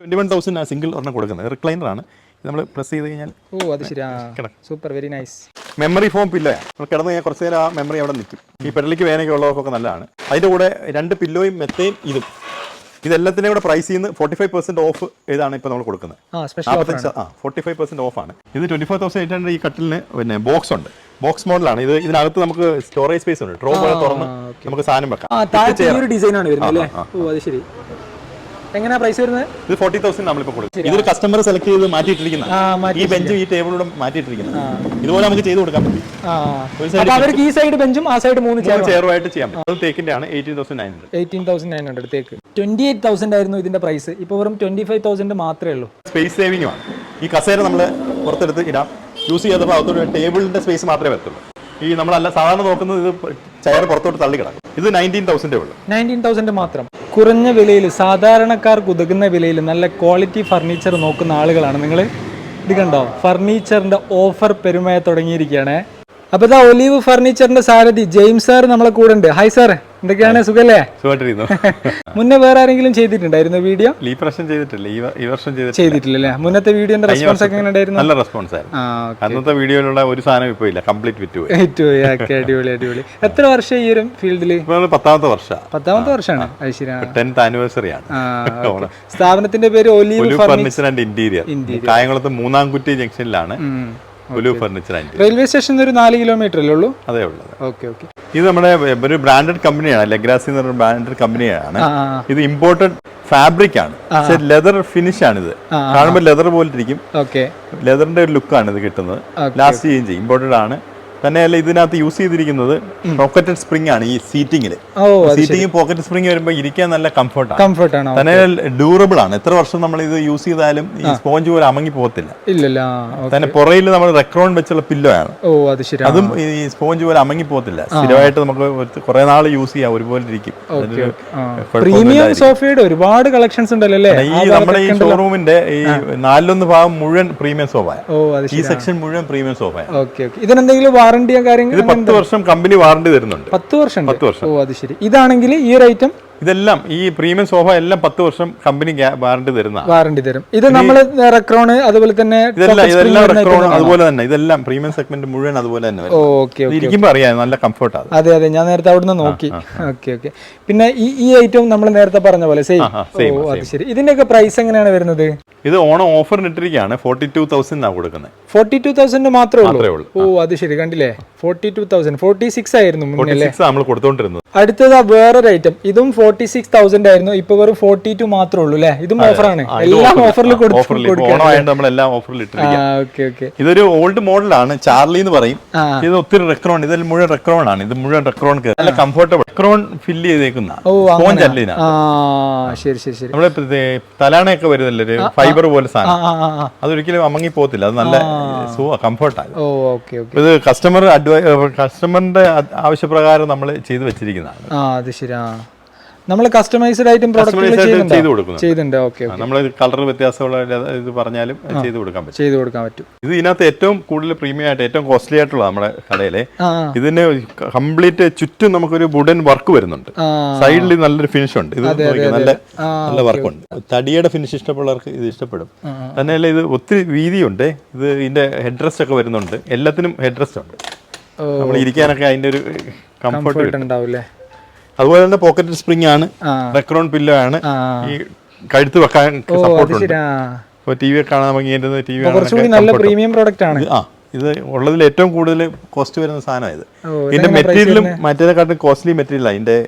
Twenty one thousand ആ single ഒരെണ്ണം കൊടുക്കുന്നത്. റിക്ലൈനർ ആണ്. നമ്മൾ പ്രസ് ചെയ്ത് കഴിഞ്ഞാൽ ഓ അത് ശരി super very nice memory foam pillow നമ്മൾ കിടന്ന് കഴിഞ്ഞാൽ കുറച്ച് നേരം ആ മെമ്മറി അവിടെ നിൽക്കും. ഈ പെടലിക്ക് വേനയ്ക്ക് ഉള്ളവർക്കൊക്കെ നല്ലതാണ്. അതിന്റെ കൂടെ രണ്ട് പില്ലോയും മെത്തയും ഇതും. ഇതെല്ലാത്തിന്റെ കൂടെ പ്രൈസ് ചെയ്യുന്ന ഫോർട്ടി ഫൈവ് പെർസെന്റ് ഓഫ് ഇതാണ് ഇപ്പോൾ നമ്മൾ കൊടുക്കുന്നത്. ആ ഫോർട്ടി ഫൈവ് പെർസെന്റ് ആണ്. ഇത് twenty four thousand eight hundred ഈ കട്ടിലിന് പിന്നെ ബോക്സ് ഉണ്ട്. ബോക്സ് മോഡലാണ് ഇത് ഇതിനകത്ത് നമുക്ക് സ്റ്റോറേജ് സ്പേസ് ഉണ്ട്. ട്രോ പോലെ തുറന്ന് നമുക്ക് സാധനം വെക്കാം. ഡിസൈൻ ആണ് വരുന്നത് ശരി. എങ്ങനെയാ പ്രൈസ് വരുന്നത്? ഇത് ഫോർട്ടി തൗസൻഡ് നമ്മളിപ്പോൾ കൊടുക്കും. ഇതൊരു കസ്റ്റമർ സെലക്ട് ചെയ്ത് മാറ്റിയിട്ടിരിക്കുന്ന ഈ ബെഞ്ചും ഈ ടേബിളൂടെ മാറ്റിയിട്ടിരിക്കുന്നത് ഇതുപോലെ നമുക്ക് ചെയ്ത് കൊടുക്കാൻ പറ്റും. അവർക്ക് ഈ സൈഡ് ബെഞ്ചും ആ സൈഡ് മൂന്ന് ചെയറുമായിട്ട് ചെയ്യാൻ പറ്റും. തേക്കിന്റെ ആണ് eighteen thousand nine hundred eighteen thousand nine hundred തേക്ക്. ട്വന്റി എയ്റ്റ് തൗസൻഡ് ആയിരുന്നു ഇതിന്റെ പ്രൈസ് ഇപ്പൊ വെറും ട്വന്റി ഫൈവ് തൗസൻഡ് മാത്രമേ ഉള്ളൂ. സ്പേസ് സേവിംഗും ആണ്. ഈ കസേര നമ്മൾ പുറത്തെടുത്ത് ഇടാം. യൂസ് ചെയ്തപ്പോൾ അകത്തോട്ട് ടേബിളിന്റെ സ്പേസ് മാത്രമേ വരത്തുള്ളൂ. ഈ നമ്മളല്ല സാധാരണ നോക്കുന്നത് ഇത് ചെയർ പുറത്തോട്ട് തള്ളി കിടക്കും ഇത് നയന്റീൻ തൗസൻഡേ ഉള്ളൂ. നയന്റീൻ തൗസൻഡ് മാത്രം. കുറഞ്ഞ വിലയിൽ സാധാരണക്കാർക്ക് ഉതകുന്ന വിലയിൽ നല്ല ക്വാളിറ്റി ഫർണിച്ചർ നോക്കുന്ന ആളുകളാണ് നിങ്ങൾ ഇത് കണ്ടോ? ഫർണിച്ചറിന്റെ ഓഫർ പെരുമയെ തുടങ്ങിയിരിക്കുകയാണ്. അപ്പൊ ഇതാ ഒലീവ് ഫർണിച്ചറിന്റെ സാരഥി ജെയിംസ് സാർ നമ്മളെ കൂടെ ഉണ്ട്. ഹായ് സാർ എന്തൊക്കെയാണ്? സുഖല്ലേ? മുന്നേ വേറെ ആരെങ്കിലും ചെയ്തിട്ടുണ്ടായിരുന്നു വീഡിയോ? ഈ ചെയ്തിട്ടില്ല. ഈ വർഷം ചെയ്തിട്ടില്ല. ചെയ്തിട്ടില്ലല്ലേ? മുന്നത്തെ വീഡിയോന്റെ റെസ്പോൺസ് ഒക്കെ ഉണ്ടായിരുന്നു നല്ല റെസ്പോൺസ് ആയിരുന്നു. അന്നത്തെ വീഡിയോയിലുള്ള ഒരു സാധനം ഇപ്പൊ ഇല്ല. കംപ്ലീറ്റ് വിറ്റ് പോയി ഏറ്റവും ഓക്കെ അടിപൊളി അടിപൊളി. എത്ര വർഷം ഈ ഒരു ഫീൽഡിൽ പത്താമത്തെ വർഷ. പത്താമത്തെ വർഷമാണ്. ഐശ്വര്യ ടെൻത്ത് ആനിവേഴ്സറി ആണ്. സ്ഥാപനത്തിന്റെ പേര് ഒലീവ് ഫർണിച്ചർ ആൻഡ് ഇന്റീരിയർ കായംകുളത്ത് മൂന്നാംകുറ്റി ജംഗ്ഷനിലാണ്. ഒലു ഫർണിച്ചർ ആൻഡ് റെയിൽവേ സ്റ്റേഷനിൽ ഒരു നാല് കിലോമീറ്റർ അല്ലേ ഉള്ളൂ? അതേ ഉള്ളത് ഓക്കെ ഓക്കെ ഇത് നമ്മുടെ ഒരു ബ്രാൻഡഡ് കമ്പനിയാണ് ലെഗ്രാസി എന്ന് പറഞ്ഞ ബ്രാൻഡഡ് കമ്പനിയാണ് ഇത് ഇമ്പോർട്ടഡ് ഫാബ്രിക് ആണ്. പക്ഷെ ലെതർ ഫിനിഷ് ആണ് ഇത് കാണുമ്പോൾ ലെതർ പോലെ ഇരിക്കും ഓക്കെ ലെതറിന്റെ ഒരു ലുക്കാണ് ഇത് കിട്ടുന്നത്. ലാസ്റ്റ് ചെയ്യും ചെയ്യും. ഇമ്പോർട്ടഡ് ആണ്. തന്നെയല്ല ഇതിനകത്ത് യൂസ് ചെയ്തിരിക്കുന്നത് പോക്കറ്റഡ് സ്പ്രിംഗ് ആണ് ഈ സീറ്റിംഗിൽ സീറ്റിംഗ് പോക്കറ്റ് സ്പ്രിംഗ് വരുമ്പോൾ ഇരിക്കാൻ നല്ല കംഫർട്ടാണ് കംഫർട്ട് ആണ് തന്നെ ഡ്യൂറബിൾ ആണ്. എത്ര വർഷം നമ്മൾ ഇത് യൂസ് ചെയ്താലും ഈ സ്പോഞ്ച് പോലെ അമങ്ങി പോകത്തില്ല. ഇല്ലല്ല തന്നെ പുറയിൽ നമ്മൾ റെക്രോൺ വെച്ചുള്ള പില്ലോ ആണ്. ഓ അത് ശരി അതും ഈ സ്പോഞ്ച് പോലെ അമങ്ങി പോകത്തില്ല. സ്ഥിരമായിട്ട് നമുക്ക് കുറെ നാൾ യൂസ് ചെയ്യാം ഒരുപോലെ ഇരിക്കും. പ്രീമിയം സോഫയുടെ ഒരുപാട് കളക്ഷൻസ് ഉണ്ടല്ലേ അല്ലേ? ഈ നമ്മുടെ ഈ ഷോറൂമിന്റെ ഈ നാലിലൊന്ന് ഭാഗം മുഴുവൻ പ്രീമിയം സോഫ ഈ സെക്ഷൻ മുഴുവൻ പ്രീമിയം സോഫ ഇതിനെന്തെങ്കിലും വാറണ്ടിയോ കാര്യങ്ങളും പത്ത് വർഷം കമ്പനി വാറണ്ടി തരുന്നുണ്ട് പത്ത് വർഷം. പത്ത് വർഷം. ഓ അത് ശരി ഇതാണെങ്കിൽ ഈ ഒരു ഐറ്റം ഇതെല്ലാം ഈ പ്രീമിയം സോഫ എല്ലാം പത്ത് വർഷം കമ്പനി വാറണ്ടി തരുന്ന വാറണ്ടി തരും. ഇത് നമ്മൾ റെക്രോണ് അതുപോലെ തന്നെ ഇതെല്ലാം ഇതെല്ലാം റെക്രോൺ അതുപോലെ തന്നെ. ഇതെല്ലാം പ്രീമിയം സെഗ്മെന്റ് മുഴുവൻ അതുപോലെ തന്നെ ഓക്കെ ഇരിക്കുമ്പോൾ അറിയാം നല്ല കംഫർട്ടാണ് അതെ. അതെ ഞാൻ നേരത്തെ അവിടുന്ന് നോക്കി. Okay okay. പിന്നെ ഈ ഈ ഐറ്റം നമ്മൾ നേരത്തെ പറഞ്ഞ പോലെ സെയിം അത് ശരി. ഇതിന്റെയൊക്കെ പ്രൈസ് എങ്ങനെയാണ് വരുന്നത്? ഇത് ഓണം ഓഫറിന് ഇട്ടിരിക്കുകയാണ്. ഫോർട്ടി ടു തൗസൻഡ് ആണ് കൊടുക്കുന്നത് ഫോർട്ടി ടു തൗസൻഡ് മാത്രമേ ഉള്ളൂ. ഓ അത് ശരി. കണ്ടില്ലേ? Forty two thousand forty six ആയിരുന്നു നമ്മൾ കൊടുത്തോണ്ടിരുന്നത്. അടുത്തത് വേറൊരു ഐറ്റം ഇതും ഫോർട്ടി സിക്സ് തൗസൻഡ് ആയിരുന്നു. ഇപ്പൊ വെറും ഫോർട്ടി ടു മാത്രമേ ഉള്ളൂ അല്ലേ? ഇതും ഓഫറാണ് എല്ലാം ഓഫറിൽ ഇതൊരു ഓൾഡ് മോഡലാണ് ചാർലി എന്ന് പറയും. ഇത് ഒത്തിരി റെക്രോൺ ഇതിൽ മുഴുവൻ റെക്രോൺ ആണ്. ഇത് മുഴുവൻ റെക്രോൺ നല്ല കംഫർട്ടബിൾ റെക്രോൺ ഫില്ല് ചെയ്തേക്കുന്ന ശരി ശരി ശരി. നമ്മളെ തലാണയൊക്കെ വരുന്നില്ല? ഒരു ഫൈബർ പോലെ സാധനം. അതൊരിക്കലും അമങ്ങി പോകത്തില്ല. അത് നല്ല കംഫർട്ടാണ് ഇത് കസ്റ്റമർ അഡ്വൈ കസ്റ്റമറിന്റെ ആവശ്യപ്രകാരം നമ്മൾ ചെയ്തു വെച്ചിരിക്കുന്നതാണ്. അത് ശരി ആ. നമ്മൾ കസ്റ്റമൈസ്ഡ് ആയിട്ടും പ്രോഡക്റ്റ് ചെയ്തു കൊടുക്കുന്നു ചെയ്യുന്നുണ്ട് ഓക്കെ നമ്മൾ കളർ വ്യത്യാസമുള്ള ഇത് പറഞ്ഞാലും ചെയ്തു കൊടുക്കാൻ പറ്റും. ചെയ്തു കൊടുക്കാൻ പറ്റും. ഇത് ഇതിനകത്ത് ഏറ്റവും കൂടുതൽ പ്രീമിയം ആയിട്ട് ഏറ്റവും കോസ്റ്റ്ലി ആയിട്ടുള്ള നമ്മുടെ കടയിലെ ഇതിന് കംപ്ലീറ്റ് ചുറ്റും നമുക്കൊരു വുഡൻ വർക്ക് വരുന്നുണ്ട്. സൈഡിൽ നല്ലൊരു ഫിനിഷ് ഉണ്ട്. ഇത് നല്ല നല്ല വർക്കുണ്ട് തടിയുടെ ഫിനിഷ് ഇഷ്ടമുള്ളവർക്ക് ഇത് ഇഷ്ടപ്പെടും. തന്നെയല്ല ഇത് ഒത്തിരി വീതിയുണ്ട് ഇത് ഇതിന്റെ ഹെഡ് റെസ്റ്റ് ഒക്കെ വരുന്നുണ്ട്. എല്ലാത്തിനും ഹെഡ് റെസ്റ്റ് ഉണ്ട് നമ്മൾ ഇരിക്കാനൊക്കെ അതിന്റെ ഒരു കംഫർട്ട് കംഫർട്ട് ഉണ്ടാവില്ലേ? അതുപോലെ തന്നെ പോക്കറ്റ് സ്പ്രിംഗ് ആണ്. നെക്രോൺ പില്ലോ ആണ്. ഈ കഴുത്ത് വെക്കാൻ സപ്പോർട്ട് ഉണ്ട്. ഇപ്പോൾ ടി വി കാണാൻ നമുക്ക് ഇതിന്റെ ടി വി കുറച്ചുകൂടി നല്ല പ്രീമിയം പ്രോഡക്റ്റ് ആണ്. ആ ഇത് ഉള്ളതിൽ ഏറ്റവും കൂടുതൽ കോസ്റ്റ് വരുന്ന സാധനം ഇത്. ഇതിന്റെ മെറ്റീരിയലും മറ്റേതിനെക്കാട്ടും കോസ്റ്റ്ലി മെറ്റീരിയലാണ് ഇതിന്റെ